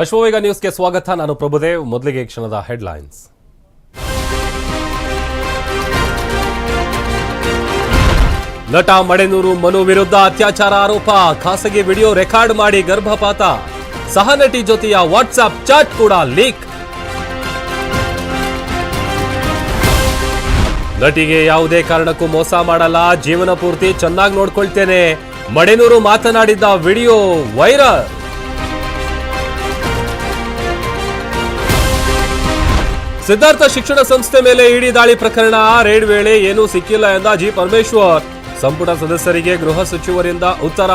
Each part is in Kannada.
ಅಶ್ವವೇಗ ನ್ಯೂಸ್ಗೆ ಸ್ವಾಗತ. ನಾನು ಪ್ರಭುದೇವ್. ಮೊದಲಿಗೆ ಕ್ಷಣದ ಹೆಡ್ಲೈನ್ಸ್. ನಟ ಮಡೆನೂರು ಮನು ವಿರುದ್ಧ ಅತ್ಯಾಚಾರ ಆರೋಪ. ಖಾಸಗಿ ವಿಡಿಯೋ ರೆಕಾರ್ಡ್ ಮಾಡಿ ಗರ್ಭಪಾತ. ಸಹನಟಿ ಜೊತೆಯ ವಾಟ್ಸ್ಆಪ್ ಚಾಟ್ ಕೂಡ ಲೀಕ್. ನಟಿಗೆ ಯಾವುದೇ ಕಾರಣಕ್ಕೂ ಮೋಸ ಮಾಡಲ್ಲ. ಜೀವನ ಪೂರ್ತಿ ಚೆನ್ನಾಗಿ ನೋಡ್ಕೊಳ್ತೇನೆ. ಮಡೆನೂರು ಮಾತನಾಡಿದ್ದ ವಿಡಿಯೋ ವೈರಲ್. ಸಿದ್ಧಾರ್ಥ ಶಿಕ್ಷಣ ಸಂಸ್ಥೆ ಮೇಲೆ ಇಡಿ ದಾಳಿ ಪ್ರಕರಣ. ರೇಡ್ ವೇಳೆ ಏನೂ ಸಿಕ್ಕಿಲ್ಲ ಎಂದ ಜಿ ಪರಮೇಶ್ವರ್. ಸಂಪುಟ ಸದಸ್ಯರಿಗೆ ಗೃಹ ಸಚಿವರಿಂದ ಉತ್ತರ.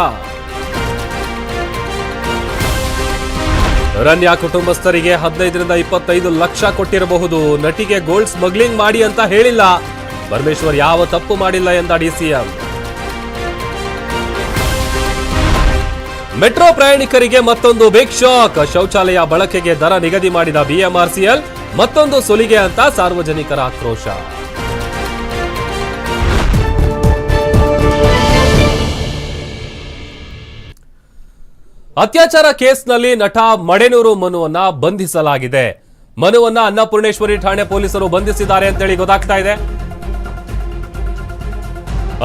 ರನ್ಯ ಕುಟುಂಬಸ್ಥರಿಗೆ ಹದಿನೈದರಿಂದ ಇಪ್ಪತ್ತೈದು ಲಕ್ಷ ಕೊಟ್ಟಿರಬಹುದು. ನಟಿಗೆ ಗೋಲ್ಡ್ ಸ್ಮಗ್ಲಿಂಗ್ ಮಾಡಿ ಅಂತ ಹೇಳಿಲ್ಲ. ಪರಮೇಶ್ವರ್ ಯಾವ ತಪ್ಪು ಮಾಡಿಲ್ಲ ಎಂದ ಡಿಸಿಎಂ ಮೆಟ್ರೋ ಪ್ರಯಾಣಿಕರಿಗೆ ಮತ್ತೊಂದು ಬಿಗ್ ಶಾಕ್ ಶೌಚಾಲಯ ಬಳಕೆಗೆ ದರ ನಿಗದಿ ಮಾಡಿದ ಬಿಎಂಆರ್ಸಿಎಲ್ ಮತ್ತೊಂದು ಸುಲಿಗೆ ಅಂತ ಸಾರ್ವಜನಿಕರ ಆಕ್ರೋಶ. ಅತ್ಯಾಚಾರ ಕೇಸ್ನಲ್ಲಿ ನಟ ಮಡೆನೂರು ಮನುವನ್ನ ಬಂಧಿಸಲಾಗಿದೆ. ಮನುವನ್ನ ಅನ್ನಪೂರ್ಣೇಶ್ವರಿ ಠಾಣೆ ಪೊಲೀಸರು ಬಂಧಿಸಿದ್ದಾರೆ ಅಂತೇಳಿ ಗೊತ್ತಾಗ್ತಾ ಇದೆ.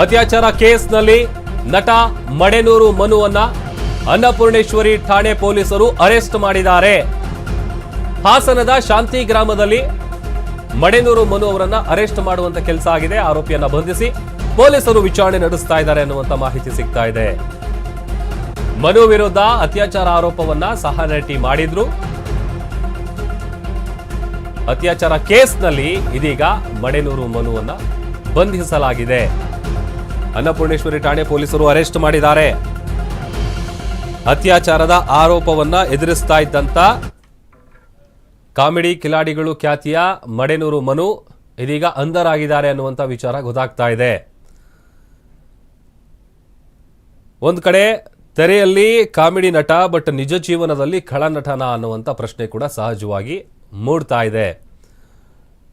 ಅತ್ಯಾಚಾರ ಕೇಸ್ನಲ್ಲಿ ನಟ ಮಡೆನೂರು ಮನುವನ್ನ ಅನ್ನಪೂರ್ಣೇಶ್ವರಿ ಠಾಣೆ ಪೊಲೀಸರು ಅರೆಸ್ಟ್ ಮಾಡಿದ್ದಾರೆ. ಹಾಸನದ ಶಾಂತಿ ಗ್ರಾಮದಲ್ಲಿ ಮಡೆನೂರು ಮನು ಅವರನ್ನ ಅರೆಸ್ಟ್ ಮಾಡುವಂತ ಕೆಲಸ ಆಗಿದೆ. ಆರೋಪಿಯನ್ನ ಬಂಧಿಸಿ ಪೊಲೀಸರು ವಿಚಾರಣೆ ನಡೆಸ್ತಾ ಇದ್ದಾರೆ ಅನ್ನುವಂತ ಮಾಹಿತಿ ಸಿಗ್ತಾ ಇದೆ. ಮನು ವಿರುದ್ಧ ಅತ್ಯಾಚಾರ ಆರೋಪವನ್ನ ಸಹ ನಟಿ ಮಾಡಿದ್ರು. ಅತ್ಯಾಚಾರ ಕೇಸ್ನಲ್ಲಿ ಇದೀಗ ಮಡೆನೂರು ಮನುವನ್ನ ಬಂಧಿಸಲಾಗಿದೆ. ಅನ್ನಪೂರ್ಣೇಶ್ವರಿ ಠಾಣೆ ಪೊಲೀಸರು ಅರೆಸ್ಟ್ ಮಾಡಿದ್ದಾರೆ. ಅತ್ಯಾಚಾರದ ಆರೋಪವನ್ನ ಎದುರಿಸ್ತಾ ಇದ್ದಂತ ಕಾಮಿಡಿ ಕಿಲಾಡಿಗಳು ಖ್ಯಾತಿಯ ಮಡೆನೂರು ಮನು ಇದೀಗ ಅಂಧರಾಗಿದ್ದಾರೆ ಅನ್ನುವಂಥ ವಿಚಾರ ಗೊತ್ತಾಗ್ತಾ ಇದೆ. ಒಂದು ಕಡೆ ತೆರೆಯಲ್ಲಿ ಕಾಮಿಡಿ ನಟ, ಬಟ್ ನಿಜ ಜೀವನದಲ್ಲಿ ಖಳನಟನ ಅನ್ನುವಂಥ ಪ್ರಶ್ನೆ ಕೂಡ ಸಹಜವಾಗಿ ಮೂಡ್ತಾ ಇದೆ.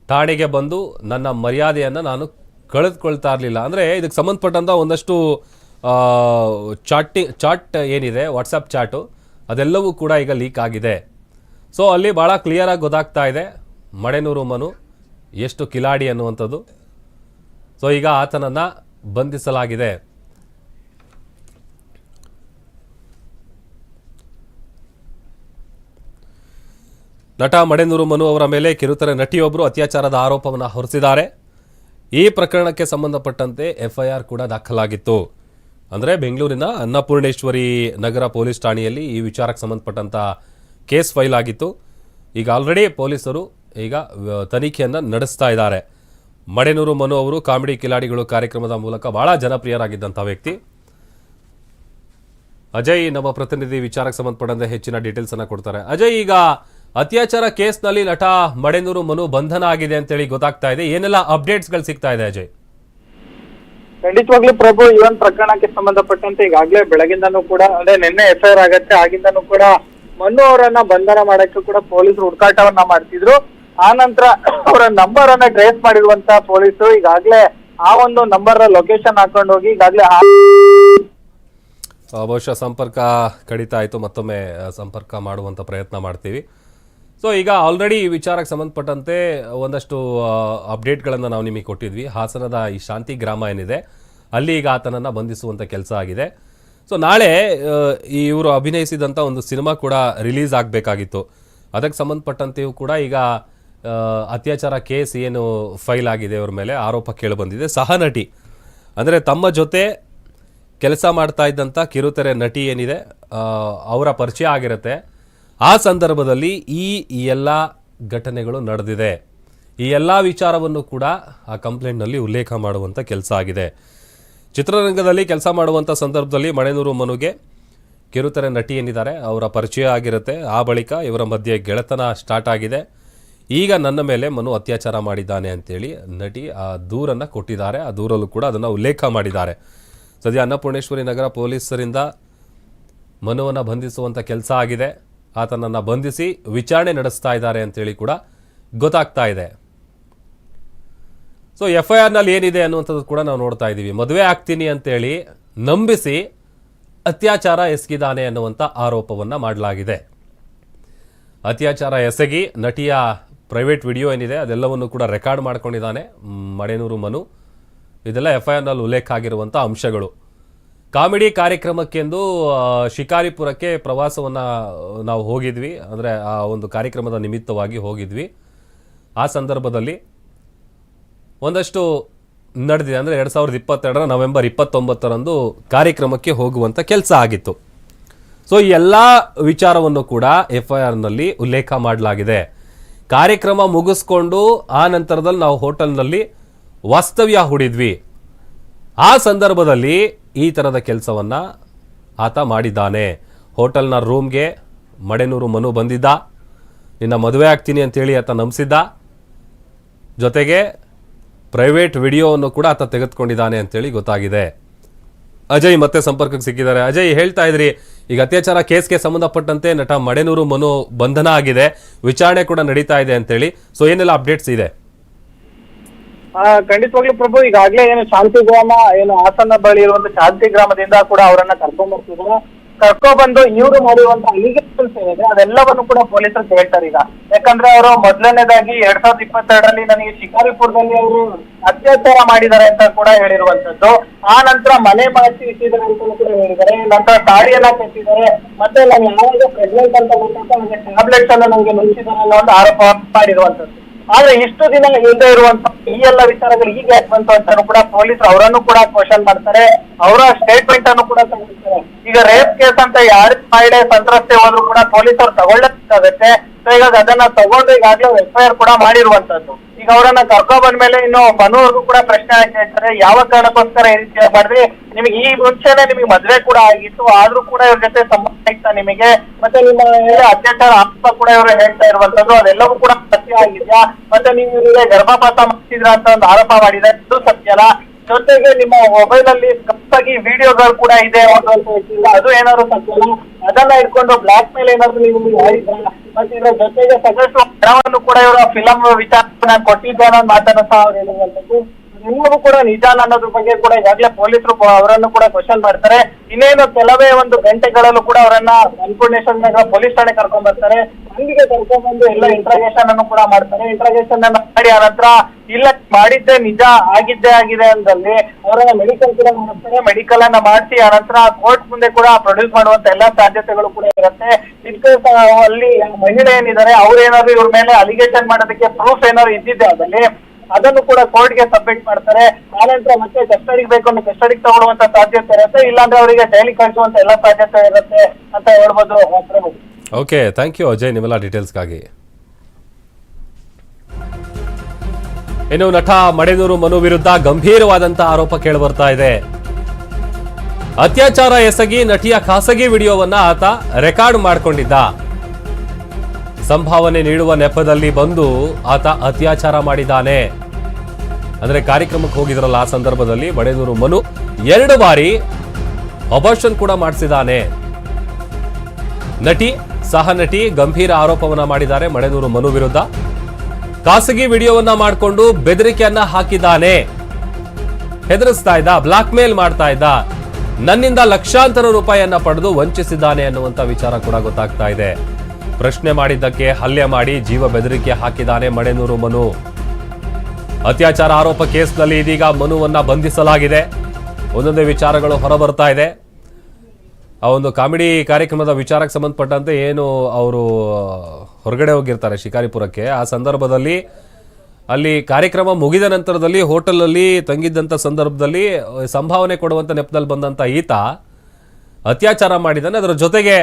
ಠಾಣೆಗೆ ಬಂದು ನನ್ನ ಮರ್ಯಾದೆಯನ್ನು ನಾನು ಕಳೆದುಕೊಳ್ತಾ ಇರಲಿಲ್ಲ. ಅಂದರೆ ಇದಕ್ಕೆ ಸಂಬಂಧಪಟ್ಟಂಥ ಒಂದಷ್ಟು ಚಾಟಿ ಚಾಟ್ ಏನಿದೆ ವಾಟ್ಸಪ್ ಚಾಟು ಅದೆಲ್ಲವೂ ಕೂಡ ಈಗ ಲೀಕ್ ಆಗಿದೆ. ಸೊ ಅಲ್ಲಿ ಭಾಳ ಕ್ಲಿಯರಾಗಿ ಗೊತ್ತಾಗ್ತಾ ಇದೆ. ಮಡೆನೂರು ಮನು ಎಷ್ಟು ಕಿಲಾಡಿ ಅನ್ನುವಂಥದ್ದು. ಸೊ ಈಗ ಆತನನ್ನು ಬಂಧಿಸಲಾಗಿದೆ. ನಟ ಮಡೆನೂರು ಮನು ಅವರ ಮೇಲೆ ಕಿರುತೆರೆ ನಟಿಯೊಬ್ಬರು ಅತ್ಯಾಚಾರದ ಆರೋಪವನ್ನು ಹೊರಿಸಿದ್ದಾರೆ. ಈ ಪ್ರಕರಣಕ್ಕೆ ಸಂಬಂಧಪಟ್ಟಂತೆ ಎಫ್ಐಆರ್ ಕೂಡ ದಾಖಲಾಗಿತ್ತು. ಅಂದರೆ ಬೆಂಗಳೂರಿನ ಅನ್ನಪೂರ್ಣೇಶ್ವರಿ ನಗರ ಪೊಲೀಸ್ ಠಾಣೆಯಲ್ಲಿ ಈ ವಿಚಾರಕ್ಕೆ ಸಂಬಂಧಪಟ್ಟಂತ ಕೇಸ್ ಫೈಲ್ ಆಗಿತ್ತು. ಈಗ ಆಲ್ರೆಡಿ ಪೊಲೀಸರು ಈಗ ತನಿಖೆಯನ್ನು ನಡೆಸ್ತಾ ಇದ್ದಾರೆ. ಮಡೆನೂರು ಮನು ಅವರು ಕಾಮಿಡಿ ಕಿಲಾಡಿಗಳು ಕಾರ್ಯಕ್ರಮದ ಮೂಲಕ ಬಹಳ ಜನಪ್ರಿಯರಾಗಿದ್ದಂಥ ವ್ಯಕ್ತಿ. ಅಜಯ್ ನಮ್ಮ ಪ್ರತಿನಿಧಿ ವಿಚಾರಕ್ಕೆ ಸಂಬಂಧಪಟ್ಟಂತೆ ಹೆಚ್ಚಿನ ಡೀಟೇಲ್ಸ್ ಅನ್ನ ಕೊಡ್ತಾರೆ. ಅಜಯ್ ಈಗ ಅತ್ಯಾಚಾರ ಕೇಸ್ನಲ್ಲಿ ನಟ ಮಡೆನೂರು ಮನು ಬಂಧನ ಆಗಿದೆ ಅಂತೇಳಿ ಗೊತ್ತಾಗ್ತಾ ಇದೆ. ಏನೆಲ್ಲ ಅಪ್ಡೇಟ್ಸ್ಗಳು ಸಿಗ್ತಾ ಇದೆ ಅಜಯ್? ಖಂಡಿತವಾಗ್ಲೂ ಪ್ರಭು, ಈ ಒಂದು ಪ್ರಕರಣಕ್ಕೆ ಸಂಬಂಧಪಟ್ಟಂತೆ ಈಗಾಗಲೇ ಬೆಳಗಿಂದನೂ ಕೂಡ, ಅಂದ್ರೆ ನಿನ್ನೆ ಎಫ್ಐಆರ್ ಆಗತ್ತೆ, ಆಗಿಂದನೂ ಕೂಡ ಮನ್ನು ಅವರನ್ನ ಬಂಧನ ಮಾಡಕ್ಕೆ ಕೂಡ ಪೊಲೀಸರು ಹುಡುಕಾಟವನ್ನ ಮಾಡ್ತಿದ್ರು. ಆ ನಂತರ ಅವರ ನಂಬರ್ ಅನ್ನ ಟ್ರೇಸ್ ಮಾಡಿರುವಂತ ಪೊಲೀಸರು ಈಗಾಗ್ಲೇ ಆ ಒಂದು ನಂಬರ್ ಲೊಕೇಶನ್ ಹಾಕೊಂಡು ಹೋಗಿ ಈಗಾಗ್ಲೇ ಬಹುಶಃ ಸಂಪರ್ಕ ಕಡಿತ ಆಯ್ತು, ಮತ್ತೊಮ್ಮೆ ಸಂಪರ್ಕ ಮಾಡುವಂತ ಪ್ರಯತ್ನ ಮಾಡ್ತೀವಿ. ಸೊ ಈಗ ಆಲ್ರೆಡಿ ಈ ವಿಚಾರಕ್ಕೆ ಸಂಬಂಧಪಟ್ಟಂತೆ ಒಂದಷ್ಟು ಅಪ್ಡೇಟ್ಗಳನ್ನು ನಾವು ನಿಮಗೆ ಕೊಟ್ಟಿದ್ವಿ. ಹಾಸನದ ಈ ಶಾಂತಿ ಗ್ರಾಮ ಏನಿದೆ, ಅಲ್ಲಿ ಈಗ ಆತನನ್ನು ಬಂಧಿಸುವಂಥ ಕೆಲಸ ಆಗಿದೆ. ಸೊ ನಾಳೆ ಇವರು ಅಭಿನಯಿಸಿದಂಥ ಒಂದು ಸಿನಿಮಾ ಕೂಡ ರಿಲೀಸ್ ಆಗಬೇಕಾಗಿತ್ತು. ಅದಕ್ಕೆ ಸಂಬಂಧಪಟ್ಟಂತೆಯೂ ಕೂಡ ಈಗ ಅತ್ಯಾಚಾರ ಕೇಸ್ ಏನು ಫೈಲ್ ಆಗಿದೆ ಅವ್ರ ಮೇಲೆ ಆರೋಪ ಕೇಳಿಬಂದಿದೆ ಸಹ ನಟಿ. ಅಂದರೆ ತಮ್ಮ ಜೊತೆ ಕೆಲಸ ಮಾಡ್ತಾ ಇದ್ದಂಥ ಕಿರುತೆರೆ ನಟಿ ಏನಿದೆ ಅವರ ಪರಿಚಯ ಆಗಿರುತ್ತೆ. ಆ ಸಂದರ್ಭದಲ್ಲಿ ಈ ಎಲ್ಲ ಘಟನೆಗಳು ನಡೆದಿದೆ. ಈ ಎಲ್ಲ ವಿಚಾರವನ್ನು ಕೂಡ ಆ ಕಂಪ್ಲೇಂಟ್ನಲ್ಲಿ ಉಲ್ಲೇಖ ಮಾಡುವಂಥ ಕೆಲಸ ಆಗಿದೆ. ಚಿತ್ರರಂಗದಲ್ಲಿ ಕೆಲಸ ಮಾಡುವಂಥ ಸಂದರ್ಭದಲ್ಲಿ ಮಣೆನೂರು ಮನುಗೆ ಕಿರುತೆರೆ ನಟಿ ಏನಿದ್ದಾರೆ ಅವರ ಪರಿಚಯ ಆಗಿರುತ್ತೆ. ಆ ಬಳಿಕ ಇವರ ಮಧ್ಯೆ ಗೆಳೆತನ ಸ್ಟಾರ್ಟ್ ಆಗಿದೆ. ಈಗ ನನ್ನ ಮೇಲೆ ಮನು ಅತ್ಯಾಚಾರ ಮಾಡಿದ್ದಾನೆ ಅಂತೇಳಿ ನಟಿ ಆ ದೂರನ್ನು ಕೊಟ್ಟಿದ್ದಾರೆ. ಆ ದೂರಲ್ಲೂ ಕೂಡ ಅದನ್ನು ಉಲ್ಲೇಖ ಮಾಡಿದ್ದಾರೆ. ಸದ್ಯ ಅನ್ನಪೂರ್ಣೇಶ್ವರಿ ನಗರ ಪೊಲೀಸರಿಂದ ಮನುವನ್ನು ಬಂಧಿಸುವಂಥ ಕೆಲಸ ಆಗಿದೆ. ಆತನನ್ನು ಬಂಧಿಸಿ ವಿಚಾರಣೆ ನಡೆಸ್ತಾ ಇದ್ದಾರೆ ಅಂತೇಳಿ ಕೂಡ ಗೊತ್ತಾಗ್ತಾ ಇದೆ. ಸೊ ಎಫ್ ಐ ಆರ್ನಲ್ಲಿ ಏನಿದೆ ಅನ್ನುವಂಥದ್ದು ಕೂಡ ನಾವು ನೋಡ್ತಾ ಇದ್ದೀವಿ. ಮದುವೆ ಆಗ್ತೀನಿ ಅಂತೇಳಿ ನಂಬಿಸಿ ಅತ್ಯಾಚಾರ ಎಸಗಿದಾನೆ ಅನ್ನುವಂಥ ಆರೋಪವನ್ನು ಮಾಡಲಾಗಿದೆ. ಅತ್ಯಾಚಾರ ಎಸಗಿ ನಟಿಯ ಪ್ರೈವೇಟ್ ವಿಡಿಯೋ ಏನಿದೆ ಅದೆಲ್ಲವನ್ನು ಕೂಡ ರೆಕಾರ್ಡ್ ಮಾಡ್ಕೊಂಡಿದ್ದಾನೆ ಮಡೇನೂರು ಮನು. ಇದೆಲ್ಲ ಎಫ್ ಐ ಆರ್ನಲ್ಲಿ ಉಲ್ಲೇಖ ಆಗಿರುವಂಥ ಅಂಶಗಳು. ಕಾಮಿಡಿ ಕಾರ್ಯಕ್ರಮಕ್ಕೆಂದು ಶಿಕಾರಿಪುರಕ್ಕೆ ಪ್ರವಾಸವನ್ನು ನಾವು ಹೋಗಿದ್ವಿ. ಅಂದರೆ ಆ ಒಂದು ಕಾರ್ಯಕ್ರಮದ ನಿಮಿತ್ತವಾಗಿ ಹೋಗಿದ್ವಿ. ಆ ಸಂದರ್ಭದಲ್ಲಿ ಒಂದಷ್ಟು ನಡೆದಿದೆ. ಅಂದರೆ ಎರಡು ಸಾವಿರದ ಇಪ್ಪತ್ತೆರಡರ ನವೆಂಬರ್ ಇಪ್ಪತ್ತೊಂಬತ್ತರಂದು ಕಾರ್ಯಕ್ರಮಕ್ಕೆ ಹೋಗುವಂಥ ಕೆಲಸ ಆಗಿತ್ತು. ಸೊ ಈ ಎಲ್ಲ ವಿಚಾರವನ್ನು ಕೂಡ ಎಫ್ ಐ ಆರ್ನಲ್ಲಿ ಉಲ್ಲೇಖ ಮಾಡಲಾಗಿದೆ. ಕಾರ್ಯಕ್ರಮ ಮುಗಿಸ್ಕೊಂಡು ಆ ನಂತರದಲ್ಲಿ ನಾವು ಹೋಟೆಲ್ನಲ್ಲಿ ವಾಸ್ತವ್ಯ ಹೂಡಿದ್ವಿ. ಆ ಸಂದರ್ಭದಲ್ಲಿ ಈ ಥರದ ಕೆಲಸವನ್ನು ಆತ ಮಾಡಿದ್ದಾನೆ. ಹೋಟೆಲ್ನ ರೂಮ್ಗೆ ಮಡೆನೂರು ಮನು ಬಂದಿದ್ದ. ನಿನ್ನ ಮದುವೆ ಆಗ್ತೀನಿ ಅಂತೇಳಿ ಆತ ನಂಬಿಸಿದ್ದ. ಜೊತೆಗೆ ಪ್ರೈವೇಟ್ ವಿಡಿಯೋವನ್ನು ಕೂಡ ಆತ ತೆಗೆದುಕೊಂಡಿದ್ದಾನೆ ಅಂತೇಳಿ ಗೊತ್ತಾಗಿದೆ. ಅಜಯ್ ಮತ್ತೆ ಸಂಪರ್ಕಕ್ಕೆ ಸಿಕ್ಕಿದ್ದಾರೆ. ಅಜಯ್ ಹೇಳ್ತಾ ಇದ್ರಿ, ಈಗ ಅತ್ಯಾಚಾರ ಕೇಸ್ಗೆ ಸಂಬಂಧಪಟ್ಟಂತೆ ನಟ ಮಡೆನೂರು ಮನು ಬಂಧನ ಆಗಿದೆ, ವಿಚಾರಣೆ ಕೂಡ ನಡೀತಾ ಇದೆ ಅಂತೇಳಿ. ಸೊ ಏನೆಲ್ಲ ಅಪ್ಡೇಟ್ಸ್ ಇದೆ? ಖಂಡಿತವಾಗ್ಲೂ ಪ್ರಭು, ಈಗಾಗಲೇ ಏನು ಶಾಂತಿ ಗ್ರಾಮ, ಏನು ಹಾಸನ ಬಳಿ ಶಾಂತಿ ಗ್ರಾಮದಿಂದ ಕೂಡ ಅವರನ್ನ ಕರ್ಕೊಂಡ್ ಬರ್ತಿದ್ರು ಬಂದು ಇವರು ಮಾಡಿರುವಂತ ಅಲಿಗೇಷನ್ಸ್ ಏನಿದೆ, ಅದೆಲ್ಲವನ್ನು ಕೂಡ ಪೊಲೀಸರು ಕೇಳ್ತಾರೆ ಈಗ. ಯಾಕಂದ್ರೆ ಅವರು ಮೊದಲನೇದಾಗಿ ಎರಡ್ ಸಾವಿರದ ಇಪ್ಪತ್ತೆರಡರಲ್ಲಿ ನನಗೆ ಶಿಕಾರಿಪುರದಲ್ಲಿ ಅವರು ಅತ್ಯಾಚಾರ ಮಾಡಿದ್ದಾರೆ ಅಂತ ಕೂಡ ಹೇಳಿರುವಂತದ್ದು. ಆ ನಂತರ ಮನೆ ಮಾಸಿ ಇಟ್ಟಿದ್ದಾರೆ ಅಂತ ಕೂಡ ಹೇಳಿದ್ದಾರೆ. ನಂತರ ತಾಳಿಯನ್ನ ಕಟ್ಟಿದ್ದಾರೆ. ಮತ್ತೆ ನಾನು ಯಾವಾಗ ಪ್ರೆಗ್ನೆಂಟ್ ಅಂತ ಗೊತ್ತಾಗ ಟ್ಯಾಬ್ಲೆಟ್ಸ್ ಅನ್ನ ನನಗೆ ನುಂಚಿದ್ದಾರೆ ಅನ್ನೋ ಒಂದು ಆರೋಪ ಮಾಡಿರುವಂತದ್ದು. ಆದ್ರೆ ಇಷ್ಟು ದಿನ ಹಿಂದೆ ಇರುವಂತ ಈ ಎಲ್ಲ ವಿಚಾರಗಳು ಈಗ ಯಾಕೆ ಬಂತು ಅಂತ ಕೂಡ ಪೊಲೀಸರು ಅವರನ್ನು ಕೂಡ ಕ್ವಶನ್ ಮಾಡ್ತಾರೆ. ಅವರ ಸ್ಟೇಟ್ಮೆಂಟ್ ಅನ್ನು ಕೂಡ ತಗೊಳ್ತಾರೆ ಈಗ ರೇಪ್ ಕೇಸ್ ಅಂತ ಯಾರು ಮಹಿಳೆ ಸಂತ್ರಸ್ತೆ ಹೋದ್ರು ಕೂಡ ಪೊಲೀಸರು ತಗೊಳ್ಳಬೇಕಾಗತ್ತೆ ಸೊ ಈಗ ಅದನ್ನ ತಗೊಂಡು ಈಗಾಗಲೇ ಎಫ್ಐಆರ್ ಕೂಡ ಮಾಡಿರುವಂತದ್ದು. ಈಗ ಅವರನ್ನ ಕರ್ಕೊ ಬಂದ್ಮೇಲೆ ಇನ್ನು ಮನುವರ್ಗೂ ಕೂಡ ಪ್ರಶ್ನೆ ಕೇಳ್ತಾರೆ ಯಾವ ಕಾರಣಕ್ಕೋಸ್ಕರ ಈ ರೀತಿ ಮಾಡಿದ್ರಿ ನಿಮಗೆ ಈ ಮುಂಚೆನೆ ನಿಮಗೆ ಮದ್ವೆ ಕೂಡ ಆಗಿತ್ತು. ಆದ್ರೂ ಕೂಡ ಇವ್ರ ಜೊತೆ ಸಂಬಂಧ ಇತ್ತ ನಿಮಗೆ? ಮತ್ತೆ ನಿಮ್ಮ ಅತ್ಯಾಚಾರ ಆರೋಪ ಕೂಡ ಇವರು ಹೇಳ್ತಾ ಇರುವಂತದ್ದು. ಅದೆಲ್ಲವೂ ಕೂಡ ಸತ್ಯ ಆಗಿದ್ಯಾ? ಮತ್ತೆ ನೀವು ಗರ್ಭಪಾತ ಮಾಡ್ತಿದ್ರ ಅಂತ ಒಂದು ಆರೋಪ ಮಾಡಿದ್ರೆ ಇದು ಸತ್ಯನಾ? ಜೊತೆಗೆ ನಿಮ್ಮ ಮೊಬೈಲ್ ಅಲ್ಲಿ ಕಪ್ಪಾಗಿ ವಿಡಿಯೋಗಳು ಕೂಡ ಇದೆ ಅದು ಏನಾದ್ರು ಸತ್ಯನಾ ಅದನ್ನ ಇಟ್ಕೊಂಡು ಬ್ಲಾಕ್ ಮೇಲ್ ಏನಾದ್ರು ನೀವು ಮತ್ತೆ ಇದ್ರ ಜೊತೆಗೆ ಸಾಕಷ್ಟು ಹಣವನ್ನು ಕೂಡ ಇವರು ಫಿಲಂ ವಿಚಾರ ಕೊಟ್ಟಿದ್ದಾನೆ ಅನ್ನೋ ಮಾತನ್ನ ಸಹ ಅವ್ರು ಹೇಳುವಂತದ್ದು ಎಲ್ಲವೂ ಕೂಡ ನಿಜ ಅನ್ನೋದ್ರ ಬಗ್ಗೆ ಕೂಡ ಈಗಾಗಲೇ ಪೊಲೀಸರು ಅವರನ್ನು ಕೂಡ ಕ್ವಶನ್ ಮಾಡ್ತಾರೆ. ಇನ್ನೇನು ಕೆಲವೇ ಒಂದು ಗಂಟೆಗಳಲ್ಲೂ ಕೂಡ ಅವರನ್ನ ಇನ್ಫಾರ್ಮೇಶನ್ ಪೊಲೀಸ್ ಠಾಣೆ ಕರ್ಕೊಂಡ್ ಬರ್ತಾರೆ. ಅಲ್ಲಿಗೆ ಕರ್ಕೊಂಡ್ ಬಂದು ಎಲ್ಲ ಇಂಟ್ರಾಗೇಷನ್ ಅನ್ನು ಕೂಡ ಮಾಡ್ತಾರೆ. ಇಂಟ್ರಾಗೇಷನ್ ಅನ್ನ ಮಾಡಿ ಆ ನಂತರ ಇಲ್ಲ, ಮಾಡಿದ್ದೆ ನಿಜ, ಆಗಿದ್ದೇ ಆಗಿದೆ ಅಂದಲ್ಲಿ ಅವರನ್ನ ಮೆಡಿಕಲ್ ಕೂಡ ಮಾಡ್ತಾರೆ ಮೆಡಿಕಲ್ ಅನ್ನ ಮಾಡಿಸಿ ಆ ನಂತರ ಕೋರ್ಟ್ ಮುಂದೆ ಕೂಡ ಪ್ರೊಡ್ಯೂಸ್ ಮಾಡುವಂತ ಎಲ್ಲಾ ಸಾಧ್ಯತೆಗಳು ಕೂಡ ಇರುತ್ತೆ. ಇನ್ಕೇಸ್ ಅಲ್ಲಿ ಮಹಿಳೆ ಏನಿದ್ದಾರೆ ಅವ್ರೇನಾದ್ರು ಇವ್ರ ಮೇಲೆ ಅಲಿಗೇಷನ್ ಮಾಡೋದಕ್ಕೆ ಪ್ರೂಫ್ ಏನಾದ್ರು ಇದ್ದಿದ್ದೆ ಅದಲ್ಲಿ ಅದನ್ನು ಕೂಡ ಕೋರ್ಟ್ಗೆ ಸಬ್ಮಿಟ್ ಮಾಡ್ತಾರೆ. ಆನಂತರ ಮತ್ತೆ ಕಸ್ಟಡಿಗೆ ಬೇಕು ಅಂದ್ರೆ ಕಸ್ಟಡಿಗೆ ತಗೊಳ್ಳುವಂತ ಸಾಧ್ಯತೆ ಇರುತ್ತೆ. ಇಲ್ಲಾಂದ್ರೆ ಅವರಿಗೆ ಜೈಲಿಗೆ ಕಳಿಸುವಂತ ಎಲ್ಲ ಸಾಧ್ಯತೆ ಇರುತ್ತೆ ಅಂತ ಹೇಳ್ಬೋದು. ಓಕೆ ಥ್ಯಾಂಕ್ ಯು ಅಜಯ್ ನಿಮ್ಮೆಲ್ಲ ಡೀಟೇಲ್ಸ್ಗಾಗಿ ಇನ್ನು ನಟ ಮಡೆನೂರು ಮನು ವಿರುದ್ಧ ಗಂಭೀರವಾದಂತಹ ಆರೋಪ ಕೇಳಿಬರ್ತಾ ಇದೆ. ಅತ್ಯಾಚಾರ ಎಸಗಿ ನಟಿಯ ಖಾಸಗಿ ವಿಡಿಯೋವನ್ನ ಆತ ರೆಕಾರ್ಡ್ ಮಾಡಿಕೊಂಡಿದ್ದ. ಸಂಭಾವನೆ ನೀಡುವ ನೆಪದಲ್ಲಿ ಬಂದು ಆತ ಅತ್ಯಾಚಾರ ಮಾಡಿದ್ದಾನೆ. ಅಂದರೆ ಕಾರ್ಯಕ್ರಮಕ್ಕೆ ಹೋಗಿದ್ರಲ್ಲ ಆ ಸಂದರ್ಭದಲ್ಲಿ ಬಡೇದೂರು ಮನು ಎರಡು ಬಾರಿ ಅಬಾರ್ಷನ್ ಕೂಡ ಮಾಡಿಸಿದ್ದಾನೆ. ನಟಿ, ಸಹ ನಟಿ ಗಂಭೀರ ಆರೋಪವನ್ನ ಮಾಡಿದ್ದಾರೆ ಮಡೆದೂರು ಮನು ವಿರುದ್ಧ. ಖಾಸಗಿ ವಿಡಿಯೋವನ್ನ ಮಾಡಿಕೊಂಡು ಬೆದರಿಕೆಯನ್ನ ಹಾಕಿದ್ದಾನೆ. ಹೆದರಿಸ್ತಾ ಇದ್ದ ಬ್ಲಾಕ್ ಮೇಲ್ ಮಾಡ್ತಾ ಇದ್ದ, ನನ್ನಿಂದ ಲಕ್ಷಾಂತರ ರೂಪಾಯಿಯನ್ನ ಪಡೆದು ವಂಚಿಸಿದ್ದಾನೆ ಅನ್ನುವಂತ ವಿಚಾರ ಕೂಡ ಗೊತ್ತಾಗ್ತಾ ಇದೆ. ಪ್ರಶ್ನೆ ಮಾಡಿದ್ದಕ್ಕೆ ಹಲ್ಲೆ ಮಾಡಿ ಜೀವ ಬೆದರಿಕೆ ಹಾಕಿದ್ದಾನೆ ಮಣೆನೂರು ಮನು. ಅತ್ಯಾಚಾರ ಆರೋಪ ಕೇಸ್ನಲ್ಲಿ ಇದೀಗ ಮನುವನ್ನ ಬಂಧಿಸಲಾಗಿದೆ. ಒಂದೊಂದೇ ವಿಚಾರಗಳು ಹೊರಬರ್ತಾ ಇದೆ. ಆ ಒಂದು ಕಾಮಿಡಿ ಕಾರ್ಯಕ್ರಮದ ವಿಚಾರಕ್ಕೆ ಸಂಬಂಧಪಟ್ಟಂತೆ ಏನು ಅವರು ಹೊರಗಡೆ ಹೋಗಿರ್ತಾರೆ ಶಿಕಾರಿಪುರಕ್ಕೆ. ಆ ಸಂದರ್ಭದಲ್ಲಿ ಅಲ್ಲಿ ಕಾರ್ಯಕ್ರಮ ಮುಗಿದ ನಂತರದಲ್ಲಿ ಹೋಟೆಲಲ್ಲಿ ತಂಗಿದ್ದಂಥ ಸಂದರ್ಭದಲ್ಲಿ ಸಂಭಾವನೆ ಕೊಡುವಂಥ ನೆಪದಲ್ಲಿ ಬಂದಂಥ ಈತ ಅತ್ಯಾಚಾರ ಮಾಡಿದ್ದಾನೆ. ಅದರ ಜೊತೆಗೆ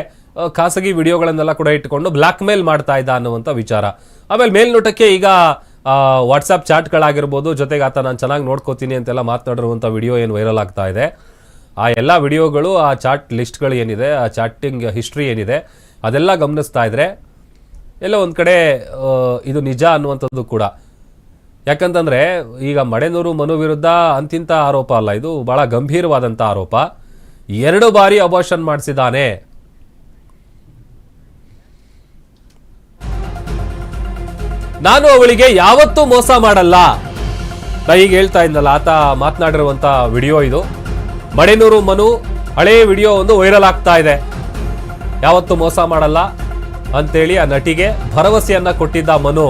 ಖಾಸಗಿ ವಿಡಿಯೋಗಳನ್ನೆಲ್ಲ ಕೂಡ ಇಟ್ಟುಕೊಂಡು ಬ್ಲ್ಯಾಕ್ ಮೇಲ್ ಮಾಡ್ತಾ ಇದ್ದ ಅನ್ನುವಂಥ ವಿಚಾರ. ಆಮೇಲೆ ಮೇಲ್ನೋಟಕ್ಕೆ ಈಗ ವಾಟ್ಸಪ್ ಚಾಟ್ಗಳಾಗಿರ್ಬೋದು, ಜೊತೆಗೆ ಆತ ನಾನು ಚೆನ್ನಾಗಿ ನೋಡ್ಕೋತೀನಿ ಅಂತೆಲ್ಲ ಮಾತನಾಡಿರುವಂಥ ವಿಡಿಯೋ ಏನು ವೈರಲ್ ಆಗ್ತಾ ಇದೆ. ಆ ಎಲ್ಲ ವಿಡಿಯೋಗಳು, ಆ ಚಾಟ್ ಲಿಸ್ಟ್ಗಳು ಏನಿದೆ, ಆ ಚಾಟಿಂಗ್ ಹಿಸ್ಟ್ರಿ ಏನಿದೆ, ಅದೆಲ್ಲ ಗಮನಿಸ್ತಾ ಇದ್ರೆ ಎಲ್ಲ ಒಂದು ಕಡೆ ಇದು ನಿಜ ಅನ್ನುವಂಥದ್ದು ಕೂಡ. ಯಾಕಂತಂದ್ರೆ, ಈಗ ಮಡೆನೂರು ಮನು ವಿರುದ್ಧ ಅಂತಿಂತ ಆರೋಪ ಅಲ್ಲ ಇದು, ಬಹಳ ಗಂಭೀರವಾದಂಥ ಆರೋಪ. ಎರಡು ಬಾರಿ ಅಬಾರ್ಷನ್ ಮಾಡಿಸಿದ್ದಾನೆ. ನಾನು ಅವಳಿಗೆ ಯಾವತ್ತೂ ಮೋಸ ಮಾಡಲ್ಲ. ನಾ ಈಗ ಹೇಳ್ತಾ ಇದ್ನಲ್ಲ, ಆತ ಮಾತನಾಡಿರುವಂತ ವಿಡಿಯೋ ಇದು. ಮಡೇನೂರು ಮನು ಹಳೇ ವಿಡಿಯೋ ಒಂದು ವೈರಲ್ ಆಗ್ತಾ ಇದೆ. ಯಾವತ್ತೂ ಮೋಸ ಮಾಡಲ್ಲ ಅಂತೇಳಿ ಆ ನಟಿಗೆ ಭರವಸೆಯನ್ನ ಕೊಟ್ಟಿದ್ದ ಮನು.